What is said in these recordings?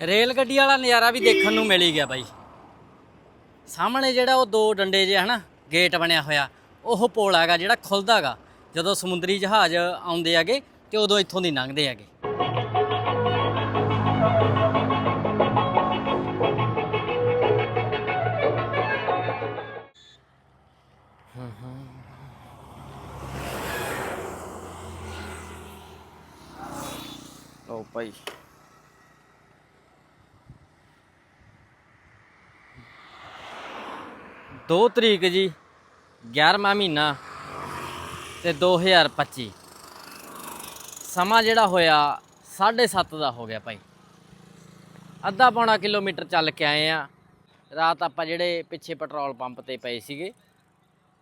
Rail ਗੱਡੀ ਵਾਲਾ ਨਜ਼ਾਰਾ ਵੀ ਦੇਖਣ ਨੂੰ ਮਿਲ ਹੀ ਗਿਆ ਬਾਈ। ਸਾਹਮਣੇ ਜਿਹੜਾ ਉਹ ਦੋ ਡੰਡੇ ਜੇ ਹਨਾ, ਗੇਟ ਬਣਿਆ ਹੋਇਆ, ਉਹ ਪੋਲ ਹੈਗਾ ਜਿਹੜਾ ਖੁੱਲਦਾਗਾ ਜਦੋਂ ਸਮੁੰਦਰੀ ਜਹਾਜ਼ ਆਉਂਦੇ ਹੈਗੇ ਤੇ ਉਦੋਂ ਇੱਥੋਂ ਦੀ ਲੰਘਦੇ ਹੈਗੇ। ਦੋ ਤਰੀਕ ਜੀ 11ਵਾਂ ਮਹੀਨਾ ਤੇ 2025 ਸਮਾਂ ਜਿਹੜਾ ਹੋਇਆ 7:30 ਦਾ ਹੋ ਗਿਆ ਭਾਈ। ਅੱਧਾ ਪੌਣਾ ਕਿਲੋਮੀਟਰ ਚੱਲ ਕੇ ਆਏ ਆ ਰਾਤ ਆਪਾਂ ਜਿਹੜੇ ਪਿੱਛੇ ਪੈਟਰੋਲ ਪੰਪ ਤੇ ਪਏ ਸੀਗੇ,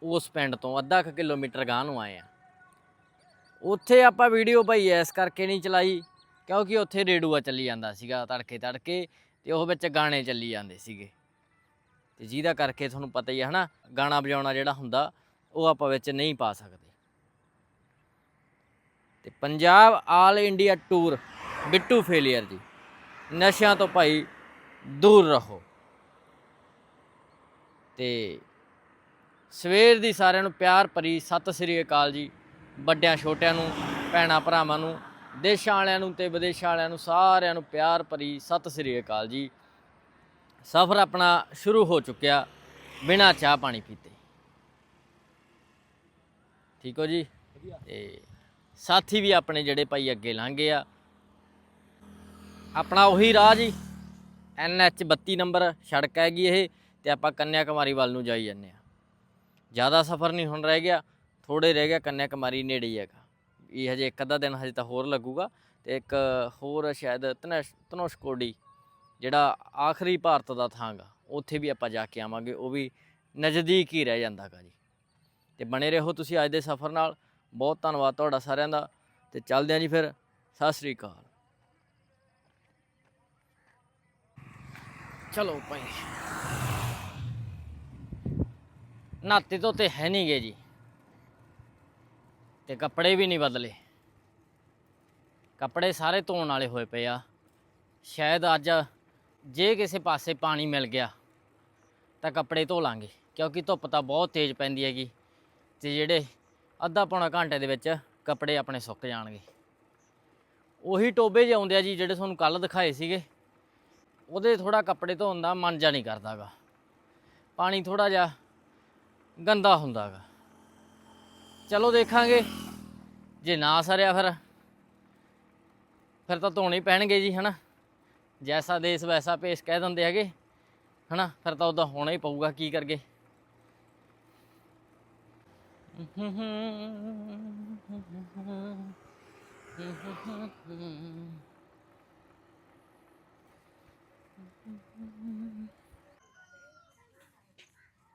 ਉਸ ਪਿੰਡ ਤੋਂ ਅੱਧਾ ਕੁ ਕਿਲੋਮੀਟਰ ਗਾਂ ਨੂੰ ਆਏ ਆ ਉੱਥੇ ਆਪਾਂ ਵੀਡੀਓ ਭਾਈ ਐਸ ਕਰਕੇ ਨਹੀਂ ਚਲਾਈ, ਕਿਉਂਕਿ ਉੱਥੇ ਰੇਡੂਆ ਚੱਲੀ ਜਾਂਦਾ ਸੀਗਾ ਤੜਕੇ ਤੜਕੇ ਤੇ ਉਹ ਵਿੱਚ ਗਾਣੇ ਚੱਲੀ ਜਾਂਦੇ ਸੀਗੇ। ਤੇ ਜਿਹਦਾ ਕਰਕੇ ਤੁਹਾਨੂੰ ਪਤਾ ਹੀ ਹੈ, ਹਨਾ, ਗਾਣਾ ਵਜਾਉਣਾ ਜਿਹੜਾ ਹੁੰਦਾ, ਉਹ ਆਪਾਂ ਵਿੱਚ ਨਹੀਂ ਪਾ ਸਕਦੇ। ਤੇ Punjab all India tour Bittu failure ji, ਨਸ਼ਿਆਂ ਤੋਂ ਭਾਈ ਦੂਰ ਰਹੋ। ਤੇ ਸਵੇਰ ਦੀ ਸਾਰਿਆਂ ਨੂੰ ਪਿਆਰ ਭਰੀ ਸਤਿ ਸ੍ਰੀ ਅਕਾਲ ਜੀ, ਵੱਡਿਆਂ ਛੋਟਿਆਂ ਨੂੰ, ਭੈਣਾਂ ਭਰਾਵਾਂ ਨੂੰ, ਦੇਸ਼ਾਂ ਵਾਲਿਆਂ ਨੂੰ ਤੇ ਵਿਦੇਸ਼ਾਂ ਵਾਲਿਆਂ ਨੂੰ ਸਾਰਿਆਂ ਨੂੰ ਪਿਆਰ ਭਰੀ ਸਤਿ ਸ੍ਰੀ ਅਕਾਲ ਜੀ। ਸਫ਼ਰ ਆਪਣਾ ਸ਼ੁਰੂ ਹੋ ਚੁੱਕਿਆ ਬਿਨਾਂ ਚਾਹ ਪਾਣੀ ਪੀਤੇ। ਠੀਕ ਹੋ ਜੀ? ਤੇ ਸਾਥੀ ਵੀ ਆਪਣੇ ਜਿਹੜੇ ਭਾਈ ਅੱਗੇ ਲੰਘੇ ਆ। ਆਪਣਾ ਉਹੀ ਰਾਹ ਜੀ। ਐਨਐਚ 32 ਨੰਬਰ ਸੜਕ ਹੈਗੀ ਇਹ ਤੇ ਆਪਾਂ ਕੰਨਿਆ ਕੁਮਾਰੀ ਵੱਲ ਨੂੰ ਜਾਈ ਜਾਂਦੇ ਆ ਜ਼ਿਆਦਾ ਸਫ਼ਰ ਨਹੀਂ ਹੁਣ ਰਹਿ ਗਿਆ ਥੋੜੇ ਰਹਿ ਗਿਆ ਕੰਨਿਆ ਕੁਮਾਰੀ ਨੇੜੇ ਹੀ ਹੈਗਾ। ਇਹ ਹਜੇ ਇੱਕ ਅੱਧਾ ਦਿਨ ਹਜੇ ਤਾਂ ਹੋਰ ਲੱਗੂਗਾ ਤੇ ਇੱਕ ਹੋਰ ਸ਼ਾਇਦ ਤਨਸ਼ ਤਨੋਸ਼ਕੋਡੀ ਜਿਹੜਾ ਆਖਰੀ ਭਾਰਤ ਦਾ ਥਾਂ ਗਾ ਉੱਥੇ ਵੀ ਆਪਾਂ ਜਾ ਕੇ ਆਵਾਂਗੇ, ਉਹ ਵੀ ਨਜ਼ਦੀਕ ਹੀ ਰਹਿ ਜਾਂਦਾਗਾ ਜੀ। ਤੇ ਬਣੇ ਰਹੋ ਤੁਸੀਂ ਅੱਜ ਦੇ ਸਫ਼ਰ ਨਾਲ। ਬਹੁਤ ਧੰਨਵਾਦ ਤੁਹਾਡਾ ਸਾਰਿਆਂ ਦਾ। ਤੇ ਚੱਲਦੇ ਹਾਂ ਜੀ ਫਿਰ। ਸਤਿ ਸ੍ਰੀ ਅਕਾਲ। ਚਲੋ ਭਾਈ। ਨਾਤੇ ਤੋਂ ਤੇ ਹੈ ਨਹੀਂ ਗਏ ਜੀ। ਤੇ ਕੱਪੜੇ ਵੀ ਨਹੀਂ ਬਦਲੇ। ਕੱਪੜੇ ਸਾਰੇ ਧੋਣ ਵਾਲੇ ਹੋਏ ਪਏ ਆ। ਸ਼ਾਇਦ ਅੱਜ ਜੇ ਕਿਸੇ ਪਾਸੇ ਪਾਣੀ ਮਿਲ ਗਿਆ, ਤਾਂ ਕੱਪੜੇ ਧੋ ਲਾਂਗੇ, ਕਿਉਂਕਿ ਧੁੱਪ ਤਾਂ ਬਹੁਤ ਤੇਜ਼ ਪੈਂਦੀ ਹੈਗੀ ਤੇ ਜਿਹੜੇ ਅੱਧਾ ਪੌਣਾ ਘੰਟੇ ਦੇ ਵਿੱਚ ਕੱਪੜੇ ਆਪਣੇ ਸੁੱਕ ਜਾਣਗੇ। ਉਹੀ ਟੋਬੇ ਜਿਹੇ ਆਉਂਦੇ ਆ ਜੀ, ਜਿਹੜੇ ਤੁਹਾਨੂੰ ਕੱਲ ਦਿਖਾਏ ਸੀਗੇ, ਉਹਦੇ ਥੋੜਾ ਕੱਪੜੇ ਧੋਣ ਦਾ ਮਨ ਜਾ ਨਹੀਂ ਕਰਦਾਗਾ। ਪਾਣੀ ਥੋੜਾ ਜਿਹਾ ਗੰਦਾ ਹੁੰਦਾਗਾ। ਚਲੋ ਦੇਖਾਂਗੇ, ਜੇ ਨਾ ਸਰਿਆ ਫਿਰ ਫਿਰ ਤਾਂ ਧੋਣੇ ਹੀ ਪੈਣਗੇ ਜੀ, ਹਨਾ? ਜੈਸਾ ਦੇਸ ਵੈਸਾ ਭੇਸ ਕਹਿ ਦਿੰਦੇ ਹੈਗੇ, ਹਨਾ? ਫਿਰ ਤਾਂ ਉਹਦਾ ਹੋਣਾ ਹੀ ਪਊਗਾ, ਕੀ ਕਰਗੇ?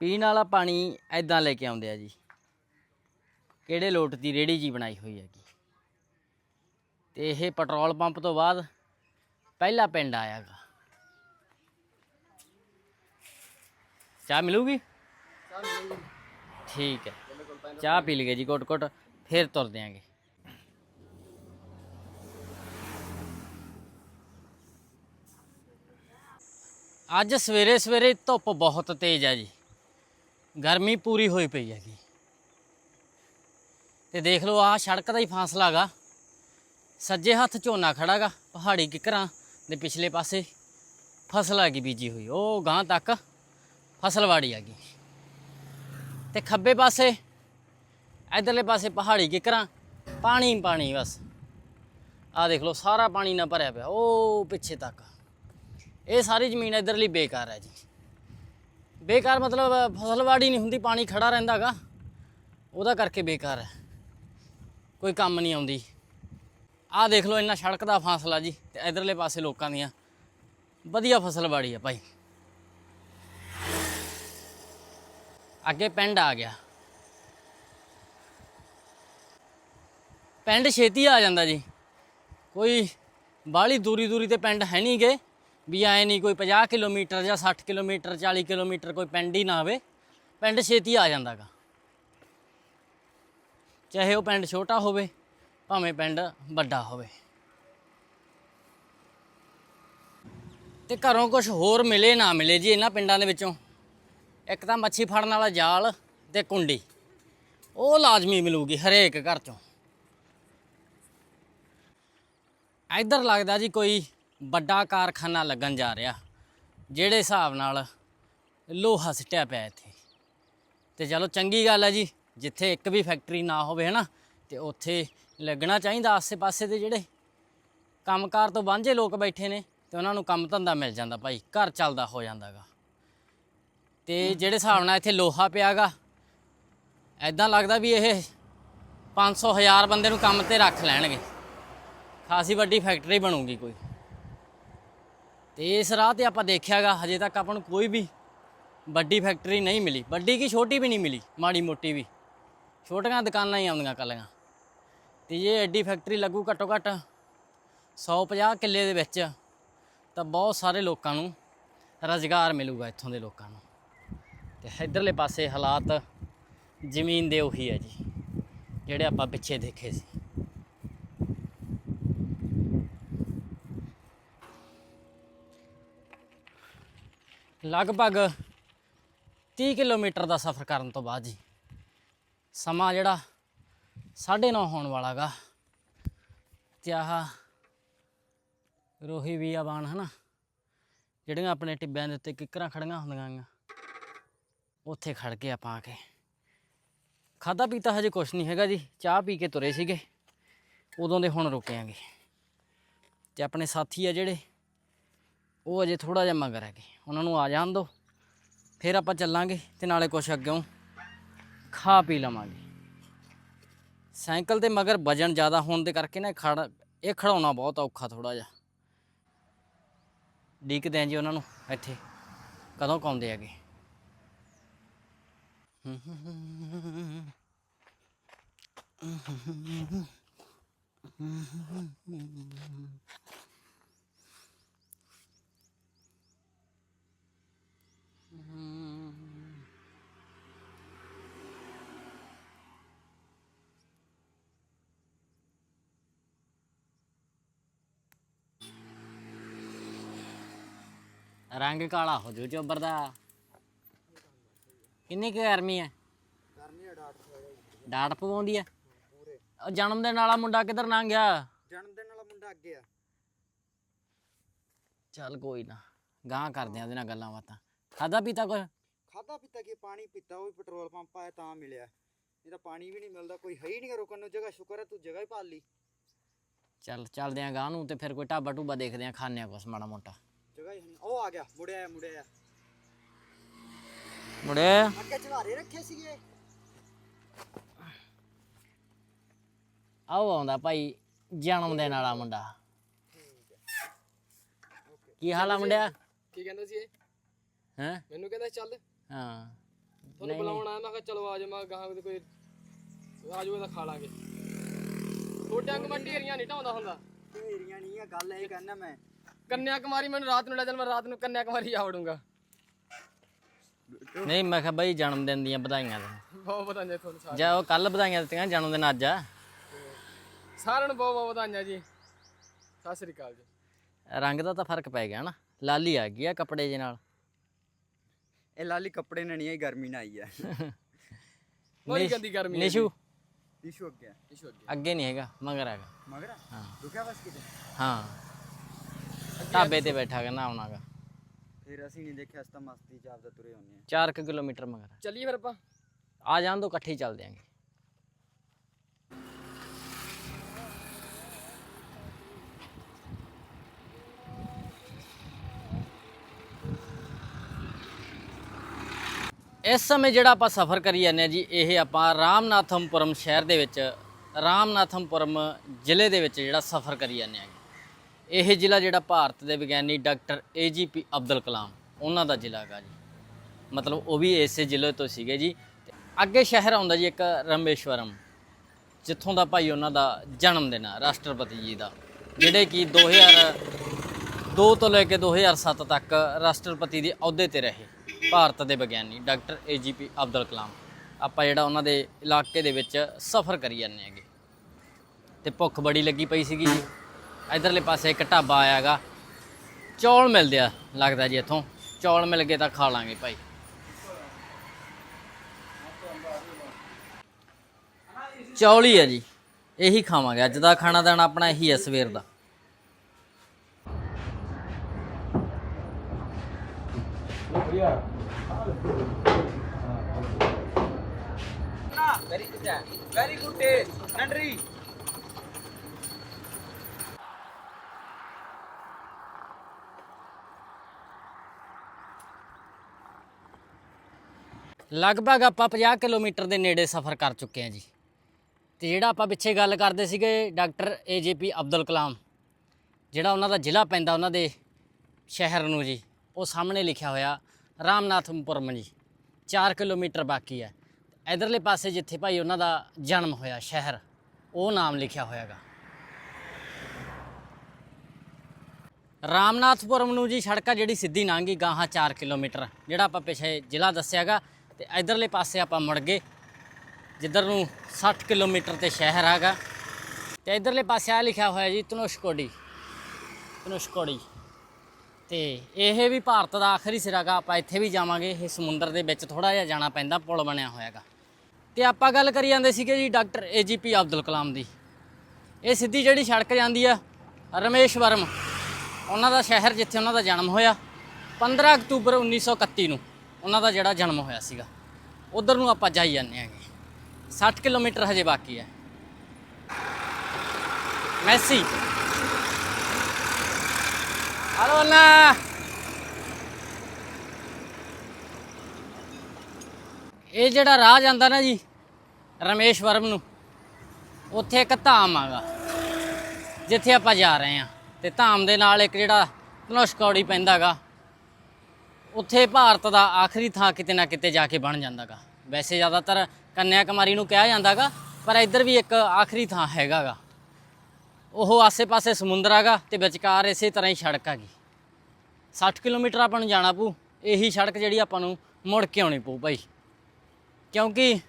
ਪੀਣ ਵਾਲਾ ਪਾਣੀ ਐਦਾਂ ਲੈ ਕੇ ਆਉਂਦੇ ਆ ਜੀ। ਕਿਹੜੇ ਲੋਟ ਦੀ ਰੇੜੀ ਜੀ ਬਣਾਈ ਹੋਈ ਹੈਗੀ। ਤੇ ਇਹ ਪੈਟਰੋਲ ਪੰਪ ਤੋਂ ਬਾਅਦ ਪਹਿਲਾ ਪਿੰਡ ਆਇਆਗਾ ਚਾਹ ਮਿਲੂਗੀ ਠੀਕ ਹੈ ਚਾਹ ਪੀ ਲਈਏ ਜੀ ਕੋਟ ਕੋਟ ਫਿਰ ਤੁਰ ਦਿਆਂਗੇ ਅੱਜ ਸਵੇਰੇ ਸਵੇਰੇ ਧੁੱਪ ਬਹੁਤ ਤੇਜ਼ ਹੈ ਜੀ ਗਰਮੀ ਪੂਰੀ ਹੋਈ ਪਈ ਹੈਗੀ ਤੇ ਦੇਖ ਲਓ ਆਹ ਸੜਕ ਦਾ ਹੀ ਫਾਸਲਾ ਹੈਗਾ ਸੱਜੇ ਹੱਥ ਝੋਨਾ ਖੜਾਗਾ ਪਹਾੜੀ ਕਿਕਰਾਂ ਦੇ ਪਿਛਲੇ ਪਾਸੇ ਫਸਲ ਹੈਗੀ ਬੀਜੀ ਹੋਈ। ਉਹ ਗਾਂ ਤੱਕ ਫਸਲਵਾੜੀ ਹੈਗੀ ਤੇ ਖੱਬੇ ਪਾਸੇ, ਇਧਰਲੇ ਪਾਸੇ ਪਹਾੜੀ ਕਿਕਰਾਂ, ਪਾਣੀ ਪਾਣੀ ਬਸ। ਆਹ ਦੇਖ ਲਓ, ਸਾਰਾ ਪਾਣੀ ਨਾ ਭਰਿਆ ਪਿਆ। ਉਹ ਪਿੱਛੇ ਤੱਕ। ਇਹ ਸਾਰੀ ਜ਼ਮੀਨ ਇਧਰਲੀ ਬੇਕਾਰ ਹੈ ਜੀ। ਬੇਕਾਰ ਮਤਲਬ ਫਸਲਵਾੜੀ ਨਹੀਂ ਹੁੰਦੀ, ਪਾਣੀ ਖੜਾ ਰਹਿੰਦਾਗਾ ਉਹਦਾ ਕਰਕੇ ਬੇਕਾਰ ਹੈ। ਕੋਈ ਕੰਮ ਨਹੀਂ ਆਉਂਦੀ। ਆਹ ਦੇਖ ਲਓ ਇੰਨਾ ਸੜਕ ਦਾ ਫਾਸਲਾ ਜੀ ਤੇ ਇਧਰਲੇ ਪਾਸੇ ਲੋਕਾਂ ਦੀਆਂ। ਵਧੀਆ ਫਸਲ ਫਸਲਵਾੜੀ ਆ ਭਾਈ। ਅੱਗੇ ਪਿੰਡ ਆ ਗਿਆ। ਪਿੰਡ ਛੇਤੀ ਆ ਜਾਂਦਾ ਜੀ। ਕੋਈ ਬਾਹਲੀ ਦੂਰੀ ਦੂਰੀ ਤੇ ਪਿੰਡ ਹੈ ਨਹੀਂ ਗੇ ਵੀ ਐ ਨਹੀਂ ਕੋਈ 50 ਕਿਲੋਮੀਟਰ ਜਾਂ 60 ਕਿਲੋਮੀਟਰ 40 ਕਿਲੋਮੀਟਰ ਕੋਈ ਪਿੰਡ ਹੀ ਨਾ ਹੋਵੇ ਪਿੰਡ ਛੇਤੀ ਆ ਜਾਂਦਾਗਾ। ਚਾਹੇ ਉਹ ਪਿੰਡ ਛੋਟਾ ਹੋਵੇ। ਭਾਵੇਂ ਪਿੰਡ ਵੱਡਾ ਹੋਵੇ। ਤੇ ਘਰੋਂ ਕੁਝ ਹੋਰ ਮਿਲੇ ਨਾ ਮਿਲੇ ਜੀ ਇਹਨਾਂ ਪਿੰਡਾਂ ਦੇ ਵਿੱਚੋਂ। ਇੱਕ ਤਾਂ ਮੱਛੀ ਫੜਨ ਵਾਲਾ ਜਾਲ ਤੇ ਕੁੰਡੀ। ਉਹ ਲਾਜ਼ਮੀ ਮਿਲੂਗੀ ਹਰੇਕ ਘਰ ਚੋਂ। ਇੱਧਰ ਲੱਗਦਾ ਜੀ ਕੋਈ ਵੱਡਾ ਕਾਰਖਾਨਾ ਲੱਗਣ ਜਾ ਰਿਹਾ, ਜਿਹੜੇ ਹਿਸਾਬ ਨਾਲ ਲੋਹਾ ਸਿੱਟਿਆ ਪਿਆ ਇੱਥੇ। ਤੇ ਚਲੋ ਚੰਗੀ ਗੱਲ ਹੈ ਜੀ, ਜਿੱਥੇ ਇੱਕ ਵੀ ਫੈਕਟਰੀ ਨਾ ਹੋਵੇ ਹਨਾ, ਤੇ ਉੱਥੇ ਲੱਗਣਾ ਚਾਹੀਦਾ ਆਸੇ-ਪਾਸੇ ਦੇ ਜਿਹੜੇ ਕੰਮਕਾਰ ਤੋਂ ਵਾਂਝੇ ਲੋਕ ਬੈਠੇ ਨੇ ਤੇ ਉਹਨਾਂ ਨੂੰ ਕੰਮ ਧੰਦਾ ਮਿਲ ਜਾਂਦਾ ਭਾਈ, ਘਰ ਚੱਲਦਾ ਹੋ ਜਾਂਦਾਗਾ। ਤੇ ਜਿਹੜੇ ਹਿਸਾਬ ਨਾਲ ਇੱਥੇ ਲੋਹਾ ਪਿਆਗਾ ਐਦਾਂ ਲੱਗਦਾ ਵੀ ਇਹ 500 ਹਜ਼ਾਰ ਬੰਦੇ ਨੂੰ ਕੰਮ ਤੇ ਰੱਖ ਲੈਣਗੇ। ਖਾਸੀ ਵੱਡੀ ਫੈਕਟਰੀ ਬਣੂਗੀ ਕੋਈ। ਤੇ ਇਸ ਰਾਹ ਤੇ ਆਪਾਂ ਦੇਖਿਆਗਾ, ਹਜੇ ਤੱਕ ਆਪਾਂ ਨੂੰ ਕੋਈ ਵੀ ਵੱਡੀ ਫੈਕਟਰੀ ਨਹੀਂ ਮਿਲੀ। ਵੱਡੀ ਕੀ, ਛੋਟੀ ਵੀ ਨਹੀਂ ਮਿਲੀ, ਮਾੜੀ ਮੋਟੀ ਵੀ। ਛੋਟੀਆਂ ਦੁਕਾਨਾਂ ਹੀ ਆਉਂਦੀਆਂ ਕੱਲੀਆਂ। ਤੇ ਜੇ ਐਡੀ ਫੈਕਟਰੀ ਲੱਗੂ ਘੱਟੋ ਘੱਟ 150 ਕਿੱਲੇ ਦੇ ਵਿੱਚ ਤਾਂ ਬਹੁਤ ਸਾਰੇ ਲੋਕਾਂ ਨੂੰ ਰੁਜ਼ਗਾਰ ਮਿਲੂਗਾ ਇੱਥੋਂ ਦੇ ਲੋਕਾਂ ਨੂੰ। ਤੇ ਇਧਰਲੇ ਪਾਸੇ ਹਾਲਾਤ ਜ਼ਮੀਨ ਦੇ ਉਹੀ ਹੈ ਜੀ, ਜਿਹੜੇ ਆਪਾਂ ਪਿੱਛੇ ਦੇਖੇ ਸੀ। ਲਗਭਗ 30 ਕਿਲੋਮੀਟਰ ਦਾ ਸਫ਼ਰ ਕਰਨ ਤੋਂ ਬਾਅਦ ਜੀ ਸਮਾਂ ਜਿਹੜਾ 9:30 ਹੋਣ ਵਾਲਾਗਾ ਤੇ ਆਹ ਰੋਹੀ ਵੀ ਬਾਣ, ਹਨਾ? ਜਿਹੜੀਆਂ ਆਪਣੇ ਟਿੱਬਿਆਂ ਦੇ ਉੱਤੇ ਕਿੱਕਰਾਂ ਖੜੀਆਂ ਹੁੰਦੀਆਂ ਗੀਆਂ, ਉੱਥੇ ਖੜ ਕੇ ਆਪਾਂ ਆ ਕੇ। ਖਾਦਾ ਪੀਤਾ ਹਜੇ ਕੁਛ ਨਹੀਂ ਹੈਗਾ ਜੀ, ਚਾਹ ਪੀ ਕੇ ਤੁਰੇ ਸੀਗੇ। ਉਦੋਂ ਦੇ ਹੁਣ ਰੁਕਿਆਂਗੇ ਤੇ ਆਪਣੇ ਸਾਥੀ ਆ ਜਿਹੜੇ, ਉਹ ਅਜੇ ਥੋੜਾ ਜਿਹਾ ਮਗਰ ਹੈਗੇ। ਉਹਨਾਂ ਨੂੰ ਆ ਜਾਣ ਦਿਓ ਫਿਰ ਆਪਾਂ ਚੱਲਾਂਗੇ ਤੇ ਨਾਲੇ ਕੁਛ ਅੱਗੋਂ ਖਾ ਪੀ ਲਵਾਂਗੇ। ਸਾਈਕਲ ਦੇ ਮਗਰ ਵਜਨ ਜ਼ਿਆਦਾ ਹੋਣ ਦੇ ਕਰਕੇ ਨਾ ਖੜ, ਇਹ ਖੜਾਉਣਾ ਬਹੁਤ ਔਖਾ ਥੋੜਾ ਜਿਹਾ। ਡੀਕਦੇ ਆਂ ਜੀ ਉਹਨਾਂ ਨੂੰ ਇੱਥੇ। ਕਦੋਂ ਕਾਉਂਦੇ ਹੈਗੇ? ਰੰਗ ਕਾਲਾ ਹੋ ਜੂ ਚੋਬਰ ਦਾ। ਕਿੰਨੀ ਕੁ ਗਰਮੀ ਹੈ? ਕਰਨੀ ਆ ਡਾਟ ਡਾਟ ਪਵਾਉਂਦੀ ਹੈ। ਪੂਰੇ ਉਹ ਜਨਮ ਦਿਨ ਵਾਲਾ ਮੁੰਡਾ ਕਿੱਧਰ ਲੰਘ ਗਿਆ? ਜਨਮ ਦਿਨ ਵਾਲਾ ਮੁੰਡਾ ਅੱਗੇ ਆ। ਚੱਲ ਕੋਈ ਨਾ ਗਾਂ ਕਰਦੇ ਆ ਉਹਦੇ ਨਾਲ ਗੱਲਾਂ ਬਾਤਾਂ। ਖਾਦਾ ਪੀਤਾ ਕੁਛ? ਖਾਦਾ ਪੀਤਾ ਕੀ ਪਾਣੀ ਪੀਤਾ ਉਹ ਵੀ ਪੈਟਰੋਲ ਪੰਪ ਆਇਆ ਤਾਂ ਮਿਲਿਆ। ਨਹੀਂ ਤਾਂ ਪਾਣੀ ਵੀ ਨਹੀਂ ਮਿਲਦਾ ਕੋਈ ਹੈ ਹੀ ਨਹੀਂ ਰੁਕਣ ਨੂੰ ਜਗ੍ਹਾ ਸ਼ੁਕਰ ਹੈ ਤੂੰ ਜਗ੍ਹਾ ਹੀ ਭਾਲ ਲਈ। ਚੱਲ ਚੱਲਦੇ ਆ ਗਾਂ ਨੂੰ ਤੇ ਫਿਰ ਕੋਈ ਢਾਬਾ ਟੂਬਾ ਦੇਖਦੇ ਆ ਖਾਣੇ ਆ ਕੁਛ ਮਾੜਾ ਮੋਟਾ। ਜਗ੍ਹਾ ਹੀ ਹੈ ਨੀ। ਉਹ ਆ ਗਿਆ ਮੁੜਿਆ ਮੁੜਿਆ ਮੁੜੇ ਅੱਗੇ ਚਵਾਰੇ ਰੱਖੇ ਸੀਗੇ। ਆਓ ਆਉਂਦਾ ਭਾਈ ਜਨਮ ਦਿਨ ਵਾਲਾ ਮੁੰਡਾ। ਕੀ ਹਾਲ ਆ ਮੁੰਡਿਆ? ਕੀ ਕਹਿੰਦਾ ਸੀ ਇਹ? ਹੈ? ਮੈਨੂੰ ਕਹਿੰਦਾ ਸੀ ਚੱਲ। ਹਾਂ। ਤੁਹਾਨੂੰ ਬੁਲਾਉਣ ਆਇਆ ਮੈਂ ਕਿਹਾ ਚਲੋ ਆ ਜਾ ਮੈਂ ਗਾਹਾਂ ਦੇ ਕੋਈ ਆ ਜਾਊਗਾ ਤਾਂ ਖਾ ਲਾਂਗੇ। ਛੋਟਿਆਂ ਕੁ ਮੈਂ ਢੇਰੀਆਂ ਨਹੀਂ ਢਾਉਂਦਾ ਹੁੰਦਾ। ਢੇਰੀਆਂ ਨਹੀਂ ਆ ਗੱਲ ਇਹ ਕਹਿੰਦਾ ਮੈਂ। ਕੰਨਿਆ ਕੁਮਾਰੀ ਮੈਨੂੰ ਰਾਤ ਨੂੰ ਲੈ ਚੱਲ ਮੈਂ ਰਾਤ ਨੂੰ ਕੰਨਿਆ ਕੁਮਾਰੀ ਆ ਵੜੂੰਗਾ। ਨਹੀਂ ਮੈਂ ਕਿਹਾ ਬਾਈ ਜਨਮ ਦਿਨ ਦੀਆਂ ਵਧਾਈਆਂ ਦੇ ਬਹੁਤ ਵਧਾਈਆਂ ਤੁਹਾਨੂੰ ਸਾਰਿਆਂ ਜਾ ਉਹ ਕੱਲ ਵਧਾਈਆਂ ਦਿੱਤੀਆਂ ਜਨਮ ਦਿਨ ਅੱਜ ਆ। ਸਾਰਿਆਂ ਨੂੰ ਬਹੁਤ ਬਹੁਤ ਵਧਾਈਆਂ ਜੀ। ਸਤਿ ਸ੍ਰੀ ਅਕਾਲ ਜੀ। ਰੰਗ ਦਾ ਤਾਂ ਫ਼ਰਕ ਪੈ ਗਿਆ ਨਾ। ਲਾਲੀ ਆ ਗਈ ਆ ਕੱਪੜੇ ਜੇ ਨਾਲ। ਇਹ ਲਾਲੀ ਕੱਪੜੇ ਨਾਲ ਨਹੀਂ ਆਈ ਗਰਮੀ ਨਾਲ ਆਈ ਆ। ਬੜੀ ਗੰਦੀ ਗਰਮੀ ਹੈ ਨਿਸ਼ੂ। ਇਸ਼ੂ ਅੱਗੇ ਆ। ਇਸ਼ੂ ਅੱਗੇ। ਅੱਗੇ ਨਹੀਂ ਹੈਗਾ ਮਗਰ ਹੈਗਾ। ਮਗਰ ਆ? ਹਾਂ। ਰੁਕਿਆ ਬਸ ਕਿਤੇ? ਹਾਂ। ਢਾਬੇ ਤੇ ਬੈਠਾ ਕਹਿੰਦਾ ਆਉਣਾਗਾ ਫਿਰ ਅਸੀਂ ਨਹੀਂ ਦੇਖਿਆ ਅਸੀਂ ਤਾਂ ਮਸਤੀ ਚ ਆਪਦਾ ਤੁਰੇ ਹੁੰਨੇ ਆ 4 ਕਿਲੋਮੀਟਰ ਮਗਰ। ਚੱਲੀਏ ਫਿਰ ਆਪਾਂ। ਆ ਜਾਣ ਦੋ ਇਕੱਠੇ ਹੀ ਚੱਲਦੇ ਆਂਗੇ ਇਸ ਸਮੇਂ ਜਿਹੜਾ ਆਪਾਂ ਸਫ਼ਰ ਕਰੀ ਜਾਂਦੇ ਆ ਜੀ ਇਹ ਆਪਾਂ ਰਾਮਨਾਥਮਪੁਰਮ ਸ਼ਹਿਰ ਦੇ ਵਿੱਚ ਰਾਮਨਾਥਮਪੁਰਮ ਜ਼ਿਲ੍ਹੇ ਦੇ ਵਿੱਚ ਜਿਹੜਾ ਸਫ਼ਰ ਕਰੀ ਜਾਂਦੇ ਆ ਇਹ ਜ਼ਿਲ੍ਹਾ ਜਿਹੜਾ ਭਾਰਤ ਦੇ ਵਿਗਿਆਨੀ ਡਾਕਟਰ ਏਜੀਪੀ ਅਬਦੁਲ ਕਲਾਮ, ਉਹਨਾਂ ਦਾ ਜ਼ਿਲ੍ਹਾ ਹੈਗਾ ਜੀ। ਮਤਲਬ ਉਹ ਵੀ ਇਸੇ ਜ਼ਿਲ੍ਹੇ ਤੋਂ ਸੀਗੇ ਜੀ। ਤੇ ਅੱਗੇ ਸ਼ਹਿਰ ਆਉਂਦਾ ਜੀ ਇੱਕ ਰਮੇਸ਼ਵਰਮ, ਜਿੱਥੋਂ ਦਾ ਭਾਈ ਉਹਨਾਂ ਦਾ ਜਨਮ ਦਿਨ ਆ, ਰਾਸ਼ਟਰਪਤੀ ਜੀ ਦਾ, ਜਿਹੜੇ ਕਿ 2002 ਤੋਂ ਲੈ ਕੇ 2007 ਤੱਕ ਰਾਸ਼ਟਰਪਤੀ ਦੇ ਅਹੁਦੇ ਤੇ ਰਹੇ, ਭਾਰਤ ਦੇ ਵਿਗਿਆਨੀ ਡਾਕਟਰ ਏਜੀਪੀ ਅਬਦੁਲ ਕਲਾਮ। ਆਪਾਂ ਜਿਹੜਾ ਉਹਨਾਂ ਦੇ ਇਲਾਕੇ ਦੇ ਵਿੱਚ ਸਫ਼ਰ ਕਰੀ ਜਾਂਦੇ ਹੈਗੇ। ਤੇ ਭੁੱਖ ਬੜੀ ਲੱਗੀ ਪਈ ਸੀਗੀ ਜੀ। ਇਧਰਲੇ ਪਾਸੇ ਇੱਕ ਢਾਬਾ ਆਇਆਗਾ ਚੌਲ ਮਿਲਦੇ ਆ, ਲੱਗਦਾ ਜੀ ਇੱਥੋਂ। ਚੌਲ ਮਿਲ ਗਏ ਤਾਂ ਖਾ ਲਾਂਗੇ ਭਾਈ। ਚੌਲ ਹੀ ਆ ਜੀ। ਇਹੀ ਖਾਵਾਂਗੇ। ਅੱਜ ਦਾ ਖਾਣਾ ਦਾਣਾ ਆਪਣਾ ਇਹੀ ਹੈ ਸਵੇਰ ਦਾ। வெரி குட் வெரி குட் நன்றி ਲਗਭਗ ਆਪਾਂ 50 ਕਿਲੋਮੀਟਰ ਦੇ ਨੇੜੇ ਸਫ਼ਰ ਕਰ ਚੁੱਕੇ ਹਾਂ ਜੀ। ਤੇ ਜਿਹੜਾ ਆਪਾਂ ਪਿੱਛੇ ਗੱਲ ਕਰਦੇ ਸੀਗੇ ਡਾਕਟਰ ਏਜੀਪੀ ਅਬਦੁਲ ਕਲਾਮ, ਜਿਹੜਾ ਉਹਨਾਂ ਦਾ ਜ਼ਿਲ੍ਹਾ ਪੈਂਦਾ ਉਹਨਾਂ ਦੇ ਸ਼ਹਿਰ ਨੂੰ ਜੀ, ਉਹ ਸਾਹਮਣੇ ਲਿਖਿਆ ਹੋਇਆ ਰਾਮਨਾਥਪੁਰਮ ਜੀ 4 ਕਿਲੋਮੀਟਰ ਬਾਕੀ ਹੈ। ਇਧਰਲੇ ਪਾਸੇ ਜਿੱਥੇ ਭਾਈ ਉਹਨਾਂ ਦਾ ਜਨਮ ਹੋਇਆ ਸ਼ਹਿਰ, ਉਹ ਨਾਮ ਲਿਖਿਆ ਹੋਇਆਗਾ। ਰਾਮਨਾਥਪੁਰਮ ਨੂੰ ਜੀ ਸੜਕ ਆ ਜਿਹੜੀ ਸਿੱਧੀ ਲੰਘੀ ਗਾਹਾਂ 4 ਕਿਲੋਮੀਟਰ, ਜਿਹੜਾ ਆਪਾਂ ਪਿਛੇ ਜ਼ਿਲ੍ਹਾ ਦੱਸਿਆਗਾ ਤੇ ਇਧਰਲੇ ਪਾਸੇ ਆਪਾਂ ਮੁੜ ਗਏ, ਜਿੱਧਰ ਨੂੰ 60 ਕਿਲੋਮੀਟਰ ਤੇ ਸ਼ਹਿਰ ਹੈਗਾ। ਤੇ ਇਧਰਲੇ ਪਾਸੇ ਆ ਲਿਖਿਆ ਹੋਇਆ ਜੀ ਤਨੁਸ਼ਕੋਡੀ ਤਨੁਸ਼ਕੋਡੀ ਤੇ ਇਹ ਵੀ ਭਾਰਤ ਦਾ ਆਖਰੀ ਸਿਰਾਗਾ ਆਪਾਂ ਇੱਥੇ ਵੀ ਜਾਵਾਂਗੇ, ਇਹ ਸਮੁੰਦਰ ਦੇ ਵਿੱਚ ਥੋੜਾ ਜਿਹਾ ਜਾਣਾ ਪੈਂਦਾ, ਪੁਲ ਬਣਿਆ ਹੋਇਆਗਾ ਤੇ ਆਪਾਂ ਗੱਲ ਕਰੀ ਜਾਂਦੇ ਸੀਗੇ ਜੀ ਡਾਕਟਰ ਏਜੀਪੀ ਅਬਦੁਲ ਕਲਾਮ ਦੀ। ਇਹ ਸਿੱਧੀ ਜਿਹੜੀ ਸੜਕ ਜਾਂਦੀ ਆ, ਰਮੇਸ਼ਵਰਮ, ਉਹਨਾਂ ਦਾ ਸ਼ਹਿਰ ਜਿੱਥੇ ਉਹਨਾਂ ਦਾ ਜਨਮ ਹੋਇਆ 15 ਅਕਤੂਬਰ 1931 ਨੂੰ। ਉਹਨਾਂ ਦਾ ਜਿਹੜਾ ਜਨਮ ਹੋਇਆ ਸੀਗਾ। ਉਧਰ ਨੂੰ ਆਪਾਂ ਜਾਈ ਜਾਂਦੇ ਆਂਗੇ 60 ਕਿਲੋਮੀਟਰ ਹਜੇ ਬਾਕੀ ਹੈ। ਮੈਸੀ। ਹਲੋ ਨਾ ਇਹ ਜਿਹੜਾ ਰਾਹ ਜਾਂਦਾ ਨਾ ਜੀ, ਰਮੇਸ਼ਵਰਮ ਨੂੰ, ਉੱਥੇ ਇੱਕ ਧਾਮ ਆਗਾ ਜਿੱਥੇ ਆਪਾਂ ਜਾ ਰਹੇ ਹਾਂ। ਤੇ ਧਾਮ ਦੇ ਨਾਲ ਇੱਕ ਜਿਹੜਾ ਧਨੁਸ਼ਕੌੜੀ ਪੈਂਦਾਗਾ ਉੱਥੇ ਭਾਰਤ ਦਾ ਆਖਰੀ ਥਾਂ ਕਿਤੇ ਨਾ ਕਿਤੇ ਜਾ ਕੇ ਬਣ ਜਾਂਦਾਗਾ। ਵੈਸੇ ਜ਼ਿਆਦਾਤਰ ਕੰਨਿਆ ਕੁਮਾਰੀ ਨੂੰ ਕਿਹਾ ਜਾਂਦਾਗਾ, ਪਰ ਇੱਧਰ ਵੀ ਇੱਕ ਆਖਰੀ ਥਾਂ ਹੈਗਾਗਾ। ਉਹ ਆਸੇ-ਪਾਸੇ ਸਮੁੰਦਰ ਹੈਗਾ ਤੇ ਵਿਚਕਾਰ ਇਸੇ ਤਰ੍ਹਾਂ ਹੀ ਸੜਕ ਹੈਗੀ 60 ਕਿਲੋਮੀਟਰ ਆਪਾਂ ਨੂੰ ਜਾਣਾ ਪਊ, ਇਹੀ ਸੜਕ ਜਿਹੜੀ ਆਪਾਂ ਨੂੰ ਮੁੜ ਕੇ ਆਉਣੀ ਪਊ ਭਾਈ। ਕਿਉਂਕਿ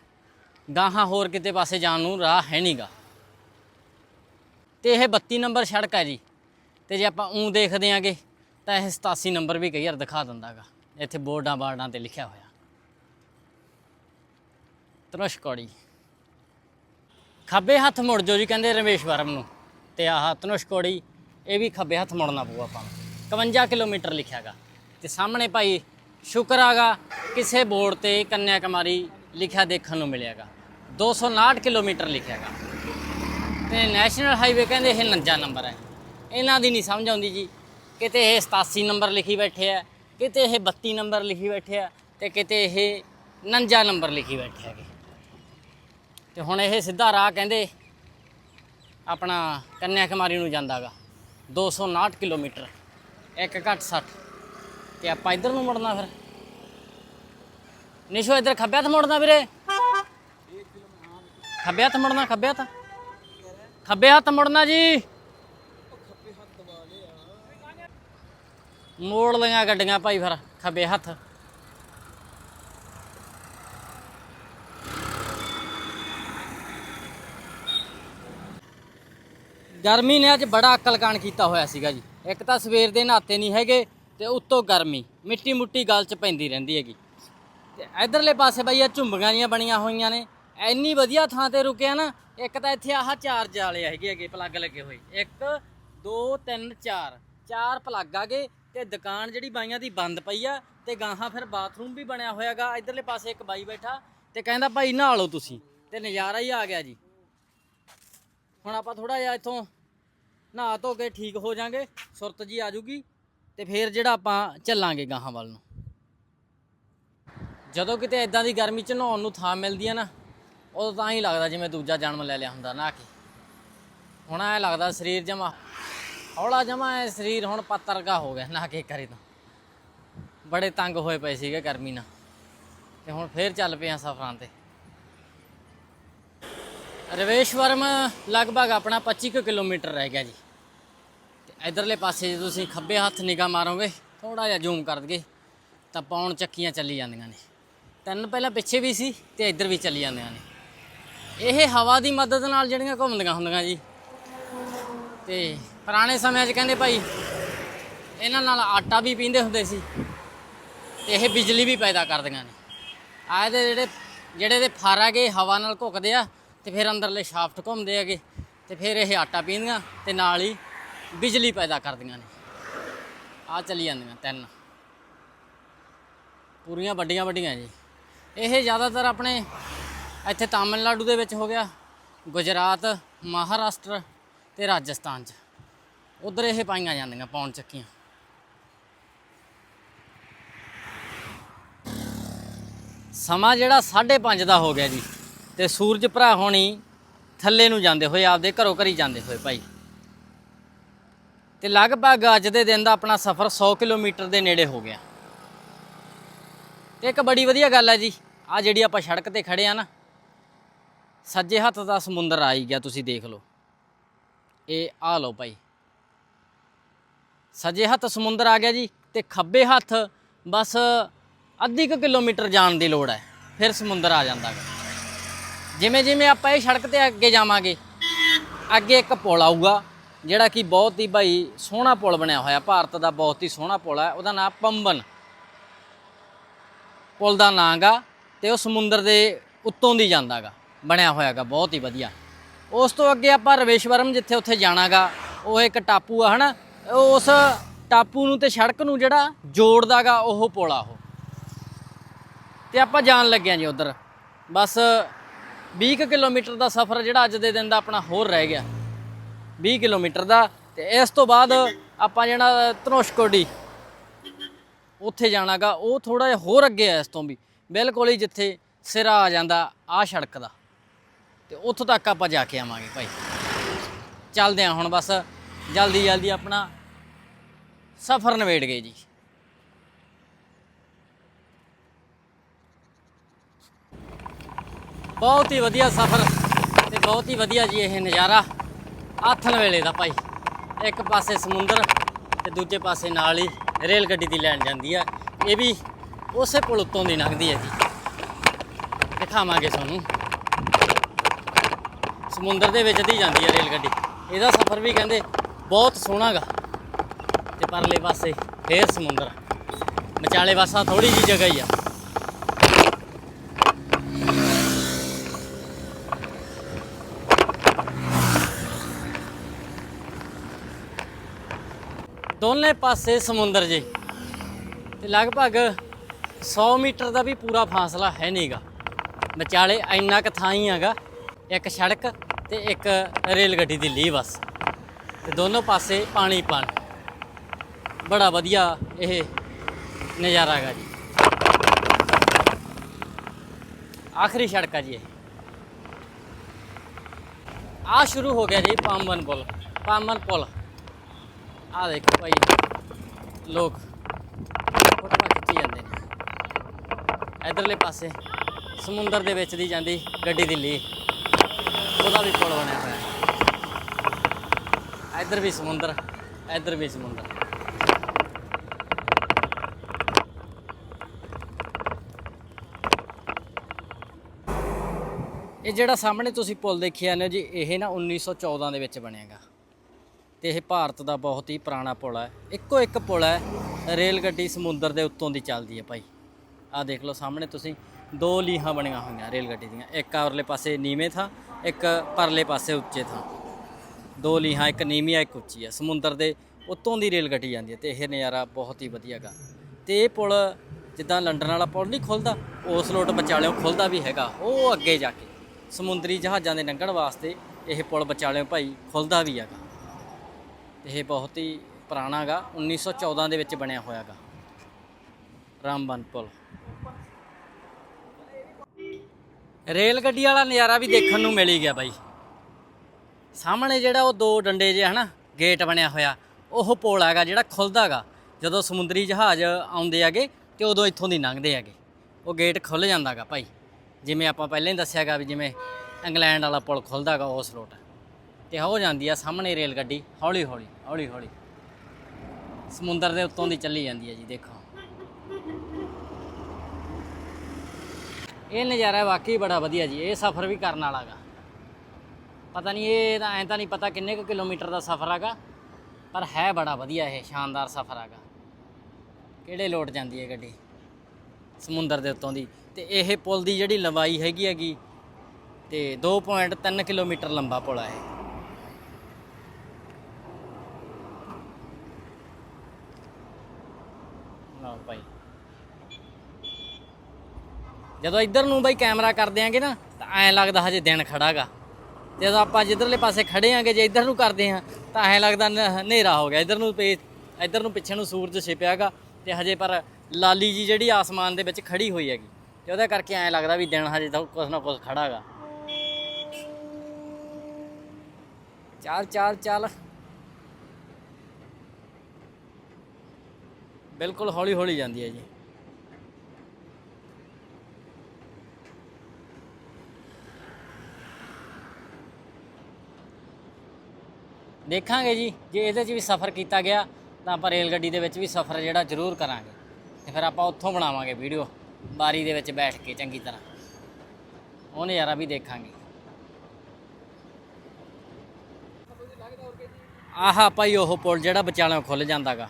ਗਾਹਾਂ ਹੋਰ ਕਿਤੇ ਪਾਸੇ ਜਾਣ ਨੂੰ ਰਾਹ ਹੈ ਨਹੀਂਗਾ ਤੇ ਇਹ 32 ਨੰਬਰ ਸੜਕ ਹੈ ਜੀ। ਤੇ ਜੇ ਆਪਾਂ ਉਂ ਦੇਖਦੇ ਆਂਗੇ, ਤਾਂ ਇਹ 87 ਨੰਬਰ ਵੀ ਕਈ ਵਾਰ ਦਿਖਾ ਦਿੰਦਾਗਾ। ਇੱਥੇ ਬੋਰਡਾਂ ਬਾਰਡਾਂ ਤੇ ਲਿਖਿਆ ਹੋਇਆ। ਤਨੁਸ਼ਕੌੜੀ ਖੱਬੇ ਹੱਥ ਮੁੜ ਜੋ ਜੀ ਕਹਿੰਦੇ ਰਮੇਸ਼ ਵਰਮ ਨੂੰ। ਤੇ ਆਹ ਧਨੁਸ਼ਕੋੜੀ ਇਹ ਵੀ ਖੱਬੇ ਹੱਥ ਮੁੜਨਾ ਪਊ ਆਪਾਂ ਨੂੰ। 51 ਕਿਲੋਮੀਟਰ ਲਿਖਿਆਗਾ। ਤੇ ਸਾਹਮਣੇ ਭਾਈ ਸ਼ੁਕਰ ਆਗਾ, ਕਿਸੇ ਬੋਰਡ ਤੇ ਕੰਨਿਆ ਕੁਮਾਰੀ ਲਿਖਿਆ ਦੇਖਣ ਨੂੰ ਮਿਲਿਆਗਾ। 259 ਕਿਲੋਮੀਟਰ ਲਿਖਿਆਗਾ। ਤੇ ਨੈਸ਼ਨਲ ਹਾਈਵੇ ਕਹਿੰਦੇ ਇਹ 49 ਨੰਬਰ ਹੈ। ਇਹਨਾਂ ਦੀ ਨਹੀਂ ਸਮਝ ਆਉਂਦੀ ਜੀ। ਕਿਤੇ ਇਹ 87 ਨੰਬਰ ਲਿਖੀ ਬੈਠੇ ਆ। ਕਿਤੇ ਇਹ 32 ਨੰਬਰ ਲਿਖੀ ਬੈਠੇ ਆ ਤੇ ਕਿਤੇ ਇਹ 49 ਨੰਬਰ ਲਿਖੀ ਬੈਠੇ ਹੈਗੇ। ਤੇ ਹੁਣ ਇਹ ਸਿੱਧਾ ਰਾਹ ਕਹਿੰਦੇ ਆਪਣਾ ਕੰਨਿਆ ਕੁਮਾਰੀ ਨੂੰ ਜਾਂਦਾਗਾ। 259 ਕਿਲੋਮੀਟਰ, ਇੱਕ ਘੱਟ 60 ਤੇ ਆਪਾਂ ਇੱਧਰ ਨੂੰ ਮੁੜਨਾ ਫਿਰ। ਨਿਸ਼ੋ, ਇੱਧਰ ਖੱਬੇ ਹੱਥ ਮੁੜਨਾ ਵੀਰੇ। ਖੱਬੇ ਹੱਥ ਮੁੜਨਾ ਖੱਬੇ ਹੱਥ ਖੱਬੇ ਹੱਥ ਮੁੜਨਾ ਜੀ। ਮੋੜ ਲਈਆਂ ਗੱਡੀਆਂ ਭਾਈ ਫਿਰ, ਖੱਬੇ ਹੱਥ। ਗਰਮੀ ਨੇ ਅੱਜ ਬੜਾ ਅਕਲਕਾਂਡ ਕੀਤਾ ਹੋਇਆ ਸੀਗਾ ਜੀ। ਇੱਕ ਤਾਂ ਸਵੇਰ ਦੇ ਨਹਾਤੇ ਨਹੀਂ ਹੈਗੇ ਤੇ ਉੱਤੋਂ ਗਰਮੀ ਮਿੱਟੀ ਮੁੱਟੀ ਗਲ 'ਚ ਪੈਂਦੀ ਰਹਿੰਦੀ ਹੈਗੀ। ਤੇ ਇਧਰਲੇ ਪਾਸੇ ਬਾਈ ਆ ਝੁੰਬੀਆਂ ਜੀਆਂ ਬਣੀਆਂ ਹੋਈਆਂ ਨੇ। ਇੰਨੀ ਵਧੀਆ ਥਾਂ ਤੇ ਰੁਕਿਆ ਨਾ, ਇੱਕ ਤਾਂ ਇੱਥੇ ਆਹ ਚਾਰਜ ਵਾਲੇ ਹੈਗੇ ਹੈਗੇ, ਪਲੱਗ ਲੱਗੇ ਹੋਏ। 1 2 3 4 ਚਾਰ ਪਲੱਗ ਆਗੇ ਤੇ ਦੁਕਾਨ ਜਿਹੜੀ ਬਾਈਆਂ ਦੀ ਬੰਦ ਪਈ ਆ ਤੇ ਗਾਹਾਂ ਫਿਰ ਬਾਥਰੂਮ ਵੀ ਬਣਿਆ ਹੋਇਆਗਾ, ਇਧਰਲੇ ਪਾਸੇ ਇੱਕ ਬਾਈ ਬੈਠਾ ਤੇ ਕਹਿੰਦਾ, ਭਾਈ ਨਹਾ ਲਓ ਤੁਸੀਂ। ਤੇ ਨਜ਼ਾਰਾ ਹੀ ਆ ਗਿਆ ਜੀ। ਹੁਣ ਆਪਾਂ ਥੋੜਾ ਜਿਹਾ ਇੱਥੋਂ ਨਹਾ ਧੋ ਕੇ ਠੀਕ ਹੋ ਜਾਾਂਗੇ, ਸੁਰਤ ਜੀ ਆ ਜੂਗੀ ਤੇ ਫਿਰ ਜਿਹੜਾ ਆਪਾਂ ਚੱਲਾਂਗੇ ਗਾਹਾਂ ਵੱਲ ਨੂੰ। ਜਦੋਂ ਕਿਤੇ ਇਦਾਂ ਦੀ ਗਰਮੀ ਚ ਨਹਾਉਣ ਨੂੰ ਥਾਂ ਮਿਲਦੀ ਹੈ ਨਾ, ਉਦੋਂ ਤਾਂ ਹੀ ਲੱਗਦਾ ਜਿਵੇਂ ਦੂਜਾ ਜਨਮ ਲੈ ਲਿਆ ਹੁੰਦਾ ਨਹਾ ਕੇ? ਹੁਣ ਐ ਲੱਗਦਾ ਸਰੀਰ ਜਮਾ ਹੌਲਾ ਜਮਾ ਹੈ ਸਰੀਰ ਹੁਣ ਪੱਤਰਗਾ ਹੋ ਗਿਆ, ਨਾ ਕੇ ਕਰੇ ਤਾਂ। ਬੜੇ ਤੰਗ ਹੋਏ ਪਏ ਸੀਗੇ ਗਰਮੀ ਨਾਲ। ਤੇ ਹੁਣ ਫੇਰ ਚੱਲ ਪਏ ਆ ਸਫਰਾਂ ਤੇ। ਰਵੇਸ਼ਵਰਮ ਲਗਭਗ ਆਪਣਾ 25 ਕੁ ਕਿਲੋਮੀਟਰ ਰਹਿ ਗਿਆ ਜੀ। ਤੇ ਇਧਰਲੇ ਪਾਸੇ ਜੇ ਤੁਸੀਂ ਖੱਬੇ ਹੱਥ ਨਿਗਾਹ ਮਾਰੋਗੇ ਥੋੜਾ ਜਿਹਾ ਜ਼ੂਮ ਕਰ ਦਈਏ, ਤਾਂ ਪੌਣ ਚੱਕੀਆਂ ਚੱਲੀ ਜਾਂਦੀਆਂ ਨੇ। ਤਿੰਨ ਪਹਿਲਾਂ ਪਿੱਛੇ ਵੀ ਸੀ, ਤੇ ਇੱਧਰ ਵੀ ਚੱਲੀ ਜਾਂਦੀਆਂ ਨੇ। ਇਹ ਹਵਾ ਦੀ ਮਦਦ ਨਾਲ ਜਿਹੜੀਆਂ ਘੁੰਮਦੀਆਂ ਹੁੰਦੀਆਂ ਜੀ। ਤੇ ਪੁਰਾਣੇ ਸਮਿਆਂ 'ਚ ਕਹਿੰਦੇ ਭਾਈ, ਇਹਨਾਂ ਨਾਲ ਆਟਾ ਵੀ ਪੀਂਦੇ ਹੁੰਦੇ ਸੀ ਤੇ ਇਹ ਬਿਜਲੀ ਵੀ ਪੈਦਾ ਕਰਦੀਆਂ ਨੇ। ਆਹ ਇਹਦੇ ਜਿਹੜੇ ਜਿਹੜੇ ਦੇ ਫਾਰਾਗੇ ਹਵਾ ਨਾਲ ਘੁੱਕਦੇ ਆ ਤੇ ਫਿਰ ਅੰਦਰਲੇ ਸ਼ਾਫਟ ਘੁੰਮਦੇ ਹੈਗੇ ਤੇ ਫਿਰ ਇਹ ਆਟਾ ਪੀਂਦੀਆਂ ਤੇ ਨਾਲ ਹੀ ਬਿਜਲੀ ਪੈਦਾ ਕਰਦੀਆਂ ਨੇ। ਆ ਚਲੀ ਜਾਂਦੀਆਂ ਤਿੰਨ। ਪੂਰੀਆਂ ਵੱਡੀਆਂ ਵੱਡੀਆਂ ਜੀ। ਇਹ ਜ਼ਿਆਦਾਤਰ ਆਪਣੇ ਇੱਥੇ ਤਾਮਿਲਨਾਡੂ ਦੇ ਵਿੱਚ ਹੋ ਗਿਆ, ਗੁਜਰਾਤ, ਮਹਾਰਾਸ਼ਟਰ ਤੇ ਰਾਜਸਥਾਨ 'ਚ। ਉਧਰ ਇਹ ਪਾਈਆਂ ਜਾਂਦੀਆਂ ਪੌਣ ਚੱਕੀਆਂ। ਸਮਾਂ ਜਿਹੜਾ 5:30 ਦਾ ਹੋ ਗਿਆ ਜੀ, ਤੇ ਸੂਰਜ ਭਰਾ ਹੋਣੀ ਥੱਲੇ ਨੂੰ ਜਾਂਦੇ ਹੋਏ, ਆਪਦੇ ਘਰੋਂ ਘਰੀ ਜਾਂਦੇ ਹੋਏ ਭਾਈ। ਤੇ ਲਗਭਗ ਅੱਜ ਦੇ ਦਿਨ ਦਾ ਆਪਣਾ ਸਫ਼ਰ 100 ਕਿਲੋਮੀਟਰ ਦੇ ਨੇੜੇ ਹੋ ਗਿਆ। ਤੇ ਇੱਕ ਬੜੀ ਵਧੀਆ ਗੱਲ ਹੈ ਜੀ ਆ ਜਿਹੜੀ ਆਪਾਂ ਸੜਕ ਤੇ ਖੜੇ ਆ ਨਾ, ਸੱਜੇ ਹੱਥ ਦਾ ਸਮੁੰਦਰ ਆ ਹੀ ਗਿਆ, ਤੁਸੀਂ ਦੇਖ ਲਓ। ਇਹ ਆ ਲਓ ਭਾਈ। ਸੱਜੇ ਹੱਥ ਸਮੁੰਦਰ ਆ ਗਿਆ ਜੀ ਤੇ ਖੱਬੇ ਹੱਥ ਬਸ ਅੱਧੀ ਕੁ ਕਿਲੋਮੀਟਰ ਜਾਣ ਦੀ ਲੋੜ ਹੈ, ਫਿਰ ਸਮੁੰਦਰ ਆ ਜਾਂਦਾ ਗਾ। ਜਿਵੇਂ ਜਿਵੇਂ ਆਪਾਂ ਇਹ ਸੜਕ ਤੇ ਅੱਗੇ ਜਾਵਾਂਗੇ, ਅੱਗੇ ਇੱਕ ਪੁਲ ਆਊਗਾ, ਜਿਹੜਾ ਕਿ ਬਹੁਤ ਹੀ ਭਾਈ ਸੋਹਣਾ ਪੁਲ ਬਣਿਆ ਹੋਇਆ, ਭਾਰਤ ਦਾ ਬਹੁਤ ਹੀ ਸੋਹਣਾ ਪੁਲ ਹੈ, ਉਹਦਾ ਨਾਮ ਪੰਬਨ। ਪੁਲ ਦਾ ਨਾਂ ਗਾ ਤੇ ਉਹ ਸਮੁੰਦਰ ਦੇ ਉੱਤੋਂ ਦੀ ਜਾਂਦਾਗਾ ਬਣਿਆ ਹੋਇਆਗਾ ਬਹੁਤ ਹੀ ਵਧੀਆ। ਉਸ ਤੋਂ ਅੱਗੇ ਆਪਾਂ ਰਵੇਸ਼ਵਰਮ ਜਿੱਥੇ ਉੱਥੇ ਜਾਣਾਗਾ ਉਹ ਇੱਕ ਟਾਪੂ ਆ ਹਨਾ ਉਸ ਟਾਪੂ ਨੂੰ ਤੇ ਸੜਕ ਨੂੰ ਜਿਹੜਾ ਜੋੜਦਾਗਾ ਉਹ ਪੁਲ ਉਹ। ਤੇ ਆਪਾਂ ਜਾਣ ਲੱਗਿਆ ਜੀ ਉਧਰ। ਬਸ 20 ਕੁ ਕਿਲੋਮੀਟਰ ਦਾ ਸਫ਼ਰ ਜਿਹੜਾ ਅੱਜ ਦੇ ਦਿਨ ਦਾ ਆਪਣਾ ਹੋਰ ਰਹਿ ਗਿਆ। 20 ਕਿਲੋਮੀਟਰ ਦਾ ਤੇ ਇਸ ਤੋਂ ਬਾਅਦ ਆਪਾਂ ਜਿਹੜਾ ਧਨੋਸ਼ਕੋਡੀ ਉੱਥੇ ਜਾਣਾਗਾ, ਉਹ ਥੋੜਾ ਜਿਹਾ ਹੋਰ ਅੱਗੇ ਆ ਇਸ ਤੋਂ ਵੀ। ਬਿਲਕੁਲ ਹੀ ਜਿੱਥੇ ਸਿਰਾ ਆ ਜਾਂਦਾ ਆ ਸੜਕ ਦਾ। ਤੇ ਉੱਥੋਂ ਤੱਕ ਆਪਾਂ ਜਾ ਕੇ ਆਵਾਂਗੇ ਭਾਈ। ਚੱਲਦੇ ਆ ਹੁਣ ਬਸ। ਜਲਦੀ ਜਲਦੀ ਆਪਣਾ ਸਫ਼ਰ ਨਵੇੜ ਗਏ ਜੀ। ਬਹੁਤ ਹੀ ਵਧੀਆ ਸਫ਼ਰ ਤੇ ਬਹੁਤ ਹੀ ਵਧੀਆ ਜੀ ਇਹ ਨਜ਼ਾਰਾ। ਆਥਣ ਵੇਲੇ ਦਾ ਭਾਈ। ਇੱਕ ਪਾਸੇ ਸਮੁੰਦਰ ਤੇ ਦੂਜੇ ਪਾਸੇ ਨਾਲ ਹੀ ਰੇਲ ਗੱਡੀ ਦੀ ਲੈਣ ਜਾਂਦੀ ਆ। ਇਹ ਵੀ ਉਸੇ ਪੁਲ ਉੱਤੋਂ ਦੀ ਲੰਘਦੀ ਹੈ ਜੀ। ਦਿਖਾਵਾਂਗੇ ਤੁਹਾਨੂੰ। ਸਮੁੰਦਰ ਦੇ ਵਿੱਚ ਦੀ ਜਾਂਦੀ ਹੈ ਰੇਲ ਗੱਡੀ। ਇਹਦਾ ਸਫ਼ਰ ਵੀ ਕਹਿੰਦੇ ਬਹੁਤ ਸੋਹਣਾ ਗਾ। ਤੇ ਪਰਲੇ ਪਾਸੇ ਫੇਰ ਸਮੁੰਦਰ। ਵਿਚਾਲੇ ਪਾਸਾ ਥੋੜੀ ਜੀ ਜਗ੍ਹਾ ਹੀ ਆ। ਦੋਨੇ ਪਾਸੇ ਸਮੁੰਦਰ ਜੀ। ਤੇ ਲਗਭਗ 100 ਮੀਟਰ ਦਾ ਵੀ ਪੂਰਾ ਫਾਸਲਾ ਹੈ ਨਹੀਂਗਾ ਵਿਚਾਲੇ ਇੰਨਾ ਕੁ ਥਾਂ ਹੀ ਹੈਗਾ ਇੱਕ ਸੜਕ ਤੇ ਇੱਕ ਰੇਲ ਗੱਡੀ ਦੀ ਲੀ ਬਸ। ਤੇ ਦੋਨੋਂ ਪਾਸੇ ਪਾਣੀ ਪਾਣੀ। ਬੜਾ ਵਧੀਆ ਇਹ ਨਜ਼ਾਰਾ ਹੈਗਾ ਜੀ। ਆਖਰੀ ਸੜਕ ਆ ਜੀ ਇਹ। ਆ ਸ਼ੁਰੂ ਹੋ ਗਿਆ ਜੀ ਪਾਮਨ ਪੁਲ। ਪਾਮਨ ਪੁਲ। ਆ ਦੇਖੋ ਭਾਈ, ਲੋਕ ਫੋਟੋਆਂ ਖਿੱਚੀ ਜਾਂਦੇ ਨੇ। ਇਧਰਲੇ ਪਾਸੇ ਸਮੁੰਦਰ ਦੇ ਵਿੱਚ ਦੀ ਜਾਂਦੀ ਗੱਡੀ ਦੀ ਲੀ ਉਹਦਾ ਵੀ ਪੁਲ ਬਣਿਆ ਹੋਇਆ। ਹੈ ਇੱਧਰ ਵੀ ਸਮੁੰਦਰ, ਇੱਧਰ ਵੀ ਸਮੁੰਦਰ। ਇਹ ਜਿਹੜਾ ਸਾਹਮਣੇ ਤੁਸੀਂ ਪੁਲ ਦੇਖਿਆ ਨੇ ਜੀ, ਇਹ ਨਾ 1914 ਦੇ ਵਿੱਚ ਬਣਿਆਗਾ। ਤੇ ਇਹ ਭਾਰਤ ਦਾ ਬਹੁਤ ਹੀ ਪੁਰਾਣਾ ਪੁਲ ਹੈ। ਇੱਕੋ ਇੱਕ ਪੁਲ ਹੈ ਰੇਲ ਗੱਡੀ ਸਮੁੰਦਰ ਦੇ ਉੱਤੋਂ ਦੀ ਚੱਲਦੀ ਹੈ ਭਾਈ। ਆਹ ਦੇਖ ਲਓ ਸਾਹਮਣੇ ਤੁਸੀਂ, ਦੋ ਲੀਹਾਂ ਬਣੀਆਂ ਹੋਈਆਂ ਰੇਲ ਗੱਡੀ ਦੀਆਂ। ਇੱਕ ਆਵਰਲੇ ਪਾਸੇ ਨੀਵੇਂ ਥਾਂ, ਇੱਕ ਪਰਲੇ ਪਾਸੇ ਉੱਚੇ ਥਾਂ। ਦੋ ਲੀਹਾਂ, ਇੱਕ ਨੀਵੀਂ ਆ ਇੱਕ ਉੱਚੀ ਆ। ਸਮੁੰਦਰ ਦੇ ਉੱਤੋਂ ਦੀ ਰੇਲ ਗੱਡੀ ਜਾਂਦੀ ਹੈ ਤੇ ਇਹ ਨਜ਼ਾਰਾ ਬਹੁਤ ਹੀ ਵਧੀਆ ਗਾ। ਤੇ ਇਹ ਪੁਲ ਜਿੱਦਾਂ ਲੰਡਨ ਵਾਲਾ ਪੁਲ ਨਹੀਂ ਖੁੱਲਦਾ, ਉਸ ਲੋਟ ਵਿਚਾਲਿਓਂ ਖੁੱਲਦਾ ਵੀ ਹੈਗਾ, ਉਹ ਅੱਗੇ ਜਾ ਕੇ। ਸਮੁੰਦਰੀ ਜਹਾਜ਼ਾਂ ਦੇ ਲੰਘਣ ਵਾਸਤੇ ਇਹ ਪੁਲ ਵਿਚਾਲਿਓਂ ਭਾਈ ਖੁੱਲਦਾ ਵੀ ਹੈਗਾ। ਇਹ ਬਹੁਤ ਹੀ ਪੁਰਾਣਾ ਗਾ 1914 ਦੇ ਵਿੱਚ ਬਣਿਆ ਹੋਇਆ ਗਾ। ਰਾਮਬਨ ਪੁਲ। ਰੇਲ ਗੱਡੀ ਵਾਲਾ ਨਜ਼ਾਰਾ ਵੀ ਦੇਖਣ ਨੂੰ ਮਿਲ ਗਿਆ ਬਾਈ। ਸਾਹਮਣੇ ਜਿਹੜਾ ਉਹ ਦੋ ਡੰਡੇ ਜੇ ਹਨਾ, ਗੇਟ ਬਣਿਆ ਹੋਇਆ, ਉਹ ਪੁਲ ਹੈਗਾ ਜਿਹੜਾ ਖੁੱਲਦਾ ਗਾ ਜਦੋਂ ਸਮੁੰਦਰੀ ਜਹਾਜ਼ ਆਉਂਦੇ ਹੈਗੇ ਤੇ ਉਦੋਂ ਇੱਥੋਂ ਦੀ ਲੰਘਦੇ ਹੈਗੇ। ਉਹ ਗੇਟ ਖੁੱਲ ਜਾਂਦਾਗਾ ਭਾਈ। ਜਿਵੇਂ ਆਪਾਂ ਪਹਿਲਾਂ ਹੀ ਦੱਸਿਆਗਾ ਵੀ ਜਿਵੇਂ ਇੰਗਲੈਂਡ ਵਾਲਾ ਪੁਲ ਖੁੱਲਦਾਗਾ, ਉਸ ਰੋਟ। ਤੇ ਹੋ ਜਾਂਦੀ ਆ ਸਾਹਮਣੇ ਰੇਲ ਗੱਡੀ, ਹੌਲੀ ਹੌਲੀ ਹੌਲੀ ਹੌਲੀ। ਸਮੁੰਦਰ ਦੇ ਉੱਤੋਂ ਦੀ ਚੱਲੀ ਜਾਂਦੀ ਹੈ ਜੀ, ਦੇਖੋ। ਇਹ ਨਜ਼ਾਰਾ ਵਾਕਈ ਬੜਾ ਵਧੀਆ ਜੀ, ਇਹ ਸਫ਼ਰ ਵੀ ਕਰਨ ਵਾਲਾ ਗਾ ਪਤਾ ਨਹੀਂ, ਇਹ ਤਾਂ ਐਂ ਤਾਂ ਨਹੀਂ ਪਤਾ ਕਿੰਨੇ ਕੁ ਕਿਲੋਮੀਟਰ ਦਾ ਸਫ਼ਰ ਹੈਗਾ, ਪਰ ਹੈ ਬੜਾ ਵਧੀਆ ਇਹ ਸ਼ਾਨਦਾਰ ਸਫ਼ਰ ਹੈਗਾ। ਕਿਹੜੇ ਲੋਟ ਜਾਂਦੀ ਹੈ ਗੱਡੀ? ਸਮੁੰਦਰ ਦੇ ਉੱਤੋਂ ਦੀ। ਤੇ ਇਹ ਪੁਲ ਦੀ ਜਿਹੜੀ ਲੰਬਾਈ ਹੈਗੀ ਹੈਗੀ, ਤੇ 2.3 ਕਿਲੋਮੀਟਰ ਲੰਬਾ ਪੁਲ ਹੈ ਇਹ। ਲਓ ਭਾਈ। ਜਦੋਂ ਇੱਧਰ ਨੂੰ ਬਾਈ ਕੈਮਰਾ ਕਰ ਦਿਆਂਗੇ ਨਾ, ਤਾਂ ਐਂ ਲੱਗਦਾ ਹਜੇ ਦਿਨ ਖੜਾਗਾ ਜਦੋਂ ਆਪਾਂ ਜਿੱਧਰਲੇ ਪਾਸੇ ਖੜੇ ਆਂਗੇ, ਜੇ ਇੱਧਰ ਨੂੰ ਕਰਦੇ ਹਾਂ, ਤਾਂ ਐਂ ਲੱਗਦਾ ਨ- ਹਨੇਰਾ ਹੋ ਗਿਆ। ਇੱਧਰ ਨੂੰ ਪੇ, ਇੱਧਰ ਨੂੰ ਪਿੱਛੇ ਨੂੰ ਸੂਰਜ ਛਿਪਿਆਗਾ ਤੇ ਹਜੇ ਪਰ ਲਾਲੀ ਜੀ ਜਿਹੜੀ ਆਸਮਾਨ ਦੇ ਵਿੱਚ ਖੜੀ ਹੋਈ ਹੈਗੀ। ਤੇ ਉਹਦੇ ਕਰਕੇ ਐਂ ਲੱਗਦਾ ਵੀ ਦਿਨ ਹਜੇ ਤਾਂ ਕੁਛ ਨਾ ਕੁਛ ਖੜਾਗਾ ਚੱਲ ਚੱਲ ਚੱਲ। ਬਿਲਕੁਲ ਹੌਲੀ ਹੌਲੀ ਜਾਂਦੀ ਹੈ ਜੀ। ਦੇਖਾਂਗੇ ਜੀ, ਜੇ ਇਹਦੇ 'ਚ ਵੀ ਸਫ਼ਰ ਕੀਤਾ ਗਿਆ, ਤਾਂ ਆਪਾਂ ਰੇਲ ਗੱਡੀ ਦੇ ਵਿੱਚ ਵੀ ਸਫ਼ਰ ਜਿਹੜਾ ਜ਼ਰੂਰ ਕਰਾਂਗੇ। ਤੇ ਫਿਰ ਆਪਾਂ ਉੱਥੋਂ ਬਣਾਵਾਂਗੇ ਵੀਡੀਓ, ਬਾਰੀ ਦੇ ਵਿੱਚ ਬੈਠ ਕੇ ਚੰਗੀ ਤਰ੍ਹਾਂ। ਉਹ ਨਜ਼ਾਰਾ ਵੀ ਦੇਖਾਂਗੇ। ਆਹਾ ਭਾਈ, ਉਹ ਪੁਲ ਜਿਹੜਾ ਵਿਚਾਲਿਓਂ ਖੁੱਲ ਜਾਂਦਾਗਾ।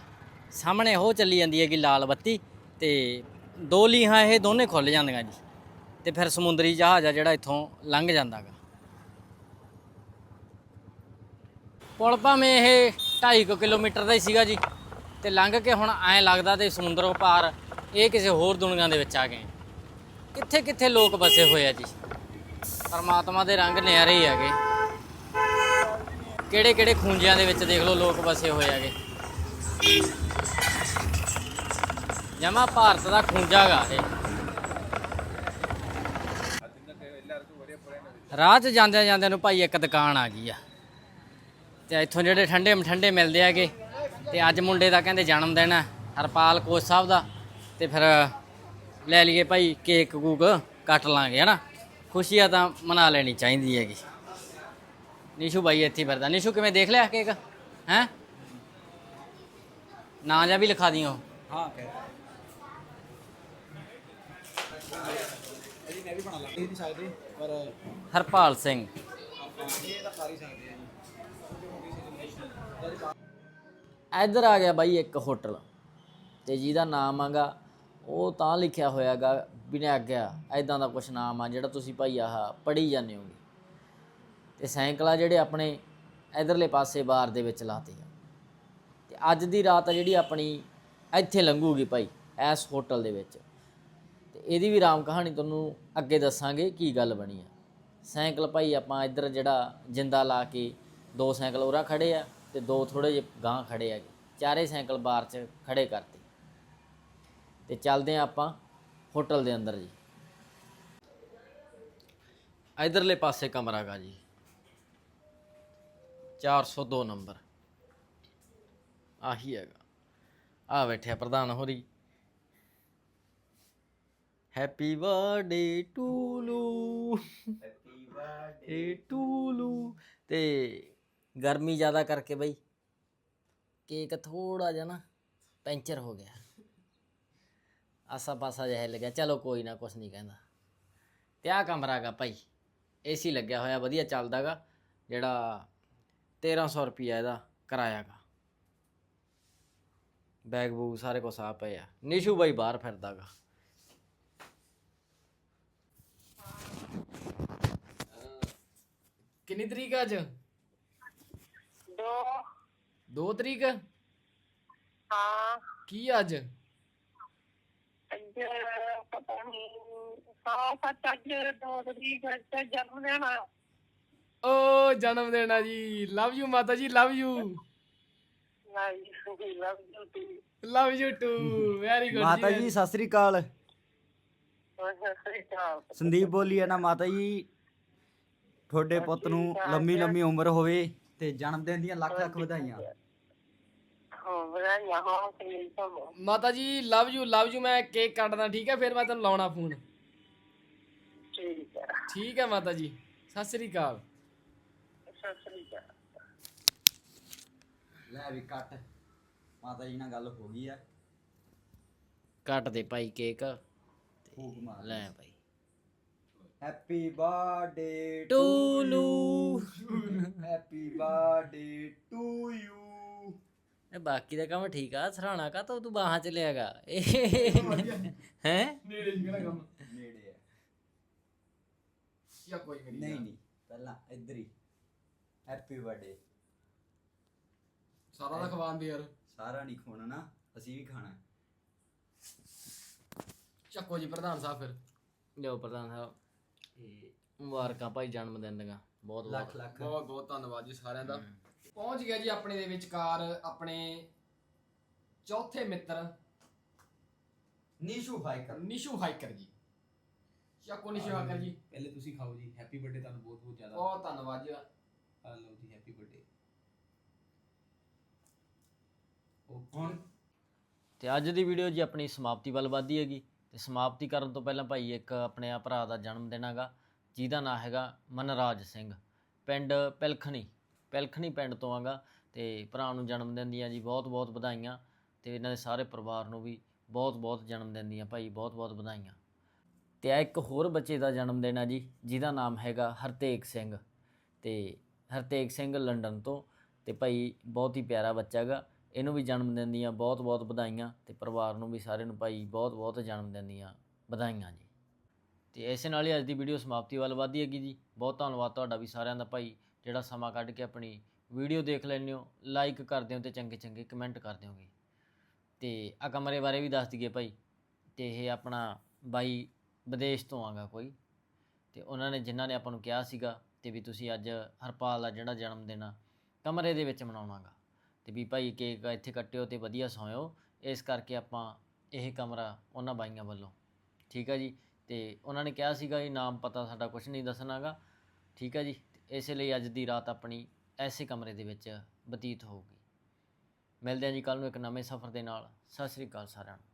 ਸਾਹਮਣੇ ਉਹ ਚੱਲੀ ਜਾਂਦੀ ਹੈਗੀ ਲਾਲ ਬੱਤੀ ਤੇ ਦੋ ਲੀਹਾਂ ਇਹ ਦੋਨੇ ਖੁੱਲ ਜਾਂਦੀਆਂ ਜੀ। ਤੇ ਫਿਰ ਸਮੁੰਦਰੀ ਜਹਾਜ਼ ਆ ਜਿਹੜਾ ਇੱਥੋਂ ਲੰਘ ਜਾਂਦਾਗਾ। ਪੁਲ ਭਾਵੇਂ ਇਹ 2.5 ਕਿਲੋਮੀਟਰ ਦਾ ਹੀ ਸੀਗਾ ਜੀ। ਤੇ ਲੰਘ ਕੇ ਹੁਣ ਐਂ ਲੱਗਦਾ ਤੇ ਸਮੁੰਦਰ ਪਾਰ ਇਹ ਕਿਸੇ ਹੋਰ ਦੁਨੀਆ ਦੇ ਵਿੱਚ ਆ ਗਏ। ਕਿੱਥੇ ਕਿੱਥੇ ਲੋਕ ਵਸੇ ਹੋਏ ਆ ਜੀ। ਪਰਮਾਤਮਾ ਦੇ ਰੰਗ ਨਿਆਰੇ ਹੀ ਹੈਗੇ। ਕਿਹੜੇ ਕਿਹੜੇ ਖੂੰਜਿਆਂ ਦੇ ਵਿੱਚ ਦੇਖ ਲਓ ਲੋਕ ਵਸੇ ਹੋਏ ਹੈਗੇ। ਜਮਾ ਭਾਰਤ ਦਾ ਖੂੰਜਾ ਗਾ ਇਹ। ਰਾਹ 'ਚ ਜਾਂਦਿਆਂ ਜਾਂਦਿਆਂ ਨੂੰ ਭਾਈ ਇੱਕ ਦੁਕਾਨ ਆ ਗਈ ਆ। ਤੇ ਇੱਥੋਂ ਜਿਹੜੇ ਠੰਡੇ ਠੰਡੇ ਮਿਲਦੇ ਹੈਗੇ ਤੇ ਅੱਜ ਮੁੰਡੇ ਦਾ ਕਹਿੰਦੇ ਜਨਮ ਦਿਨ ਹੈ ਹਰਪਾਲ ਕੋਚ ਸਾਹਿਬ ਦਾ ਤੇ ਫਿਰ ਲੈ ਲਈਏ ਭਾਈ ਕੇਕ ਕੂਕ ਕੱਟ ਲਾਂਗੇ ਹਨਾ? ਖੁਸ਼ੀਆਂ ਤਾਂ ਮਨਾ ਲੈਣੀ ਚਾਹੀਦੀ ਹੈਗੀ। ਨਿਸ਼ੂ ਬਾਈ ਇੱਥੇ ਫਿਰਦਾ। ਨਿਸ਼ੂ ਕਿਵੇਂ ਦੇਖ ਲਿਆ ਕੇਕ? ਹੈ? ਨਾਂ ਜਾਂ ਵੀ ਲਿਖਾ ਦਿਓ। ਹਾਂ ਕਹਿ ਅਜੀ ਮੈਂ ਵੀ ਬਣਾ ਲਾਂ ਇਹ ਨਹੀਂ ਸਕਦੇ ਪਰ ਹਰਪਾਲ ਸਿੰਘ। ਇਹ ਤਾਂ ਸਾਰੀ ਸਕਦੇ ਆ ਇੱਧਰ ਆ ਗਿਆ ਬਾਈ ਇੱਕ ਹੋਟਲ ਤੇ ਜਿਹਦਾ ਨਾਮ ਆਗਾ, ਉਹ ਤਾਂ ਲਿਖਿਆ ਹੋਇਆਗਾ ਬਿਨਾਂ ਆਗਿਆ ਐਦਾਂ ਦਾ ਕੁਛ ਨਾਮ ਆ ਜਿਹੜਾ ਤੁਸੀਂ ਭਾਈ ਆਹ ਪੜ੍ਹੀ ਜਾਂਦੇ ਹੋਗੇ। ਤੇ ਸਾਈਕਲ ਆ ਜਿਹੜੇ ਆਪਣੇ ਇਧਰਲੇ ਪਾਸੇ ਬਾਰ ਦੇ ਵਿੱਚ ਲਾਤੇ ਆ। ਤੇ ਅੱਜ ਦੀ ਰਾਤ ਆ ਜਿਹੜੀ ਆਪਣੀ ਇੱਥੇ ਲੰਘੂਗੀ ਭਾਈ ਐਸ ਹੋਟਲ ਦੇ ਵਿੱਚ। ਤੇ ਇਹਦੀ ਵੀ ਰਾਮ ਕਹਾਣੀ ਤੁਹਾਨੂੰ ਅੱਗੇ ਦੱਸਾਂਗੇ ਕੀ ਗੱਲ ਬਣੀ ਆ। ਸਾਈਕਲ ਭਾਈ ਆਪਾਂ ਇੱਧਰ ਜਿਹੜਾ ਜਿੰਦਾ ਲਾ ਕੇ ਦੋ ਸਾਈਕਲ ਉਰਾ ਖੜੇ ਆ। ਤੇ ਦੋ ਥੋੜੇ ਜਿਹੇ ਗਾਂ ਖੜੇ ਆ ਚਾਰੇ ਸਾਈਕਲ ਬਾਰ 'ਚ ਖੜੇ ਕਰਤੇ। ਤੇ ਚੱਲਦੇ ਆ ਆਪਾਂ ਹੋਟਲ ਦੇ ਅੰਦਰ ਜੀ। ਇਧਰਲੇ ਪਾਸੇ ਕਮਰਾ ਗਾ ਜੀ। 402 ਨੰਬਰ। ਆਹੀ ਹੈਗਾ। ਆ ਬੈਠਿਆ ਪ੍ਰਧਾਨ ਹੋਰੀ। Happy birthday to you happy birthday to you ਤੇ ਗਰਮੀ ਜ਼ਿਆਦਾ ਕਰਕੇ ਬਈ। ਕੇਕ ਥੋੜਾ ਜਿਹਾ ਨਾ ਪੈਂਚਰ ਹੋ ਗਿਆ। ਆਸਾ ਪਾਸਾ ਜਿਹਾ ਲੱਗਿਆ ਚਲੋ ਕੋਈ ਨਾ, ਕੁਛ ਨਹੀਂ ਕਹਿੰਦਾ। ਤੇ ਆਹ ਕਮਰਾ ਗਾ ਭਾਈ। ਏਸੀ ਲੱਗਿਆ ਹੋਇਆ, ਵਧੀਆ ਚੱਲਦਾਗਾ। ਜਿਹੜਾ 1300 ਰੁਪਿਆ ਇਹਦਾ ਕਿਰਾਇਆ ਗਾ ਬੈਗ ਬੂਗ ਸਾਰੇ ਕੁਛ ਆ ਪਏ ਆ। ਨਿਸ਼ੂ ਬਾਈ ਬਾਹਰ ਫਿਰਦਾਗਾ। ਕਿੰਨੀ ਤਰੀਕ ਆ ਅੱਜ? 2 ਤਰੀਕ? ਹਾਂ। ਕੀ ਅੱਜ? ਅੱਜ ਪਤਾ ਨਹੀਂ। ਹਾਂ ਸੱਚ ਅੱਜ ਦੋ ਤਰੀਕ ਤੇ ਜਨਮ ਦਿਨ ਆ। ਓ ਜਨਮ ਦਿਨ ਆ ਜੀ। ਲਵ ਯੂ ਮਾਤਾ ਜੀ love you love you too love you too very good ਮਾਤਾ ਜੀ। ਸਤਿ ਸ੍ਰੀ ਅਕਾਲ। ਸੰਦੀਪ ਬੋਲੀ ਹੈ ਨਾ ਮਾਤਾ ਜੀ। ਤੁਹਾਡੇ ਪੁੱਤ ਨੂੰ ਲੰਮੀ ਲੰਮੀ ਉਮਰ ਹੋਵੇ। ਤੇ ਜਨਮ ਦਿਨ ਦੀਆਂ ਲੱਖ ਲੱਖ ਵਧਾਈਆਂ। ਹਾਂ ਹਾਂ ਮਾਤਾ ਜੀ ਲਵ ਯੂ ਲਵ ਯੂ ਮੈਂ ਕੇਕ ਕੱਟਦਾ ਠੀਕ ਹੈ? ਫਿਰ ਮੈਂ ਤੈਨੂੰ ਲਾਉਣਾ ਫੋਨ। ਠੀਕ ਹੈ। ਠੀਕ ਹੈ ਮਾਤਾ ਜੀ। ਸਤਿ ਸ੍ਰੀ ਅਕਾਲ। ਸਤਿ ਸ੍ਰੀ ਅਕਾਲ। ਲੈ ਵੀ ਕੱਟ। ਮਾਤਾ ਜੀ ਨਾਲ ਗੱਲ ਹੋ ਗਈ ਆ। ਕੱਟ ਦੇ ਭਾਈ ਕੇਕ। ਫੂਕ ਮਾਰ ਲੈ ਭਾਈ। Happy birthday to you happy birthday to you ਇਹ ਬਾਕੀ ਦਾ ਕੰਮ ਠੀਕ ਆ ਸਰਾਣਾ ਕਾ ਤੂੰ ਤੂੰ ਬਾਹਾਂ ਚ ਲਿਆਗਾ ਹੈ? ਨੇੜੇ ਹੀ ਕਿਹੜਾ ਕੰਮ। ਨੇੜੇ ਆ। ਜਾਂ ਕੋਈ ਮੇਰੀ ਨਹੀਂ ਨਹੀਂ ਪਹਿਲਾਂ ਇੱਧਰ ਹੀ। ਹੈਪੀ ਬਰਥਡੇ ਸਾਰਾ ਦਾ ਖਵਾਉਂਦੇ ਯਾਰ। ਸਾਰਾ ਨਹੀਂ ਖਵਾਉਣਾ ਨਾ ਅਸੀਂ ਵੀ ਖਾਣਾ। ਚੱਕੋ ਜੀ ਪ੍ਰਧਾਨ ਸਾਹਿਬ ਫਿਰ। ਲਿਓ ਪ੍ਰਧਾਨ ਸਾਹਿਬ। ਇਹ ਮੁਬਾਰਕਾਂ ਭਾਈ ਜਨਮ ਦਿਨ ਦੀਆਂ। ਬਹੁਤ ਲੱਖ ਬਹੁਤ ਲੱਖ ਬਹੁਤ ਬਹੁਤ ਧੰਨਵਾਦ ਜੀ ਸਾਰਿਆਂ ਦਾ। ਪਹੁੰਚ ਗਿਆ ਜੀ ਆਪਣੇ ਦੇ ਵਿਚਕਾਰ ਆਪਣੇ ਚੌਥੇ ਮਿੱਤਰ ਨੀਸ਼ੂ ਹਾਈਕਰ। ਨਿਸ਼ੂ ਹਾਈਕਰ ਜੀ। ਚੱਕੋ ਨਿਸ਼ੂ ਹਾਈਕਰ ਜੀ। ਪਹਿਲੇ ਤੁਸੀਂ ਖਾਓ ਜੀ। ਹੈਪੀ ਬਰਥਡੇ ਤੁਹਾਨੂੰ ਬਹੁਤ ਬਹੁਤ ਜ਼ਿਆਦਾ। ਬਹੁਤ ਧੰਨਵਾਦ ਜੀ। ਆ ਲਓ ਜੀ ਹੈਪੀ ਬਰਥਡੇ ਹੁਣ ਤੇ ਅੱਜ ਦੀ ਵੀਡੀਓ ਜੀ ਆਪਣੀ ਸਮਾਪਤੀ ਵੱਲ ਵਧਦੀ ਹੈਗੀ। ਤੇ ਸਮਾਪਤੀ ਕਰਨ ਤੋਂ ਪਹਿਲਾਂ ਭਾਈ ਇੱਕ ਆਪਣੇ ਆ ਭਰਾ ਦਾ ਜਨਮ ਦਿਨ ਹੈਗਾ, ਜਿਹਦਾ ਨਾਂ ਹੈਗਾ ਮਨਰਾਜ ਸਿੰਘ। ਪਿੰਡ ਪਿਲਖਣੀ ਪਿਲਖਣੀ ਪਿੰਡ ਤੋਂ ਆਗਾ ਤੇ ਭਰਾ ਨੂੰ ਜਨਮ ਦਿਨ ਦੀਆਂ ਜੀ ਬਹੁਤ ਬਹੁਤ ਵਧਾਈਆਂ ਤੇ ਇਹਨਾਂ ਦੇ ਸਾਰੇ ਪਰਿਵਾਰ ਨੂੰ ਵੀ ਬਹੁਤ ਬਹੁਤ ਜਨਮ ਦਿਨ ਦੀਆਂ ਭਾਈ, ਬਹੁਤ ਬਹੁਤ ਵਧਾਈਆਂ। ਤੇ ਆ ਇੱਕ ਹੋਰ ਬੱਚੇ ਦਾ ਜਨਮ ਦਿਨ ਆ ਜੀ, ਜਿਹਦਾ ਨਾਮ ਹੈਗਾ ਹਰਤੇਕ ਸਿੰਘ। ਤੇ ਹਰਤੇਕ ਸਿੰਘ ਲੰਡਨ ਤੋਂ ਤੇ ਭਾਈ ਬਹੁਤ ਹੀ ਪਿਆਰਾ ਬੱਚਾ ਹੈਗਾ ਇਹਨੂੰ ਵੀ ਜਨਮ ਦਿਨ ਦੀਆਂ ਬਹੁਤ ਬਹੁਤ ਵਧਾਈਆਂ ਤੇ ਪਰਿਵਾਰ ਨੂੰ ਵੀ ਸਾਰਿਆਂ ਨੂੰ ਭਾਈ ਬਹੁਤ ਬਹੁਤ ਜਨਮ ਦਿਨ ਦੀਆਂ ਵਧਾਈਆਂ ਜੀ। ਤੇ ਇਸੇ ਨਾਲ ਹੀ ਅੱਜ ਦੀ ਵੀਡੀਓ ਸਮਾਪਤੀ ਵੱਲ ਵਧਦੀ ਹੈਗੀ ਜੀ। ਬਹੁਤ ਧੰਨਵਾਦ ਤੁਹਾਡਾ ਵੀ ਸਾਰਿਆਂ ਦਾ ਭਾਈ, ਜਿਹੜਾ ਸਮਾਂ ਕੱਢ ਕੇ ਆਪਣੀ ਵੀਡੀਓ ਦੇਖ ਲੈਂਦੇ ਹੋ ਲਾਈਕ ਕਰਦੇ ਹੋ ਤੇ ਚੰਗੇ ਚੰਗੇ ਕਮੈਂਟ ਕਰਦੇ ਹੋਗੇ। ਤੇ ਆ ਕਮਰੇ ਬਾਰੇ ਵੀ ਦੱਸ ਦਈਏ ਭਾਈ, ਤੇ ਇਹ ਆਪਣਾ ਬਾਈ ਵਿਦੇਸ਼ ਤੋਂ ਆਗਾ ਕੋਈ, ਤੇ ਉਹਨਾਂ ਨੇ ਜਿਨ੍ਹਾਂ ਨੇ ਆਪਾਂ ਨੂੰ ਕਿਹਾ ਸੀਗਾ, ਤੇ ਵੀ ਤੁਸੀਂ ਅੱਜ ਹਰਪਾਲ ਦਾ ਜਿਹੜਾ ਜਨਮ ਦਿਨ ਆ, ਕਮਰੇ ਦੇ ਵਿੱਚ ਮਨਾਉਣਾਗਾ ਤੇ ਵੀ ਭਾਈ ਕੇਕ ਇੱਥੇ ਕੱਟਿਓ ਤੇ ਵਧੀਆ ਸੌਇਓ। ਇਸ ਕਰਕੇ ਆਪਾਂ ਇਹ ਕਮਰਾ ਉਹਨਾਂ ਬਾਈਆਂ ਵੱਲੋਂ। ਠੀਕ ਆ ਜੀ? ਤੇ ਉਹਨਾਂ ਨੇ ਕਿਹਾ ਸੀਗਾ ਜੀ, ਨਾਮ ਪਤਾ ਸਾਡਾ ਕੁਝ ਨਹੀਂ ਦੱਸਣਾਗਾ। ਠੀਕ ਆ ਜੀ? ਤੇ ਇਸੇ ਲਈ ਅੱਜ ਦੀ ਰਾਤ ਆਪਣੀ ਐਸੇ ਕਮਰੇ ਦੇ ਵਿੱਚ ਬਤੀਤ ਹੋਊਗੀ ਮਿਲਦੇ ਹਾਂ ਜੀ ਕੱਲ ਨੂੰ ਇੱਕ ਨਵੇਂ ਸਫ਼ਰ ਦੇ ਨਾਲ। ਸਤਿ ਸ੍ਰੀ ਅਕਾਲ ਸਾਰਿਆਂ ਨੂੰ।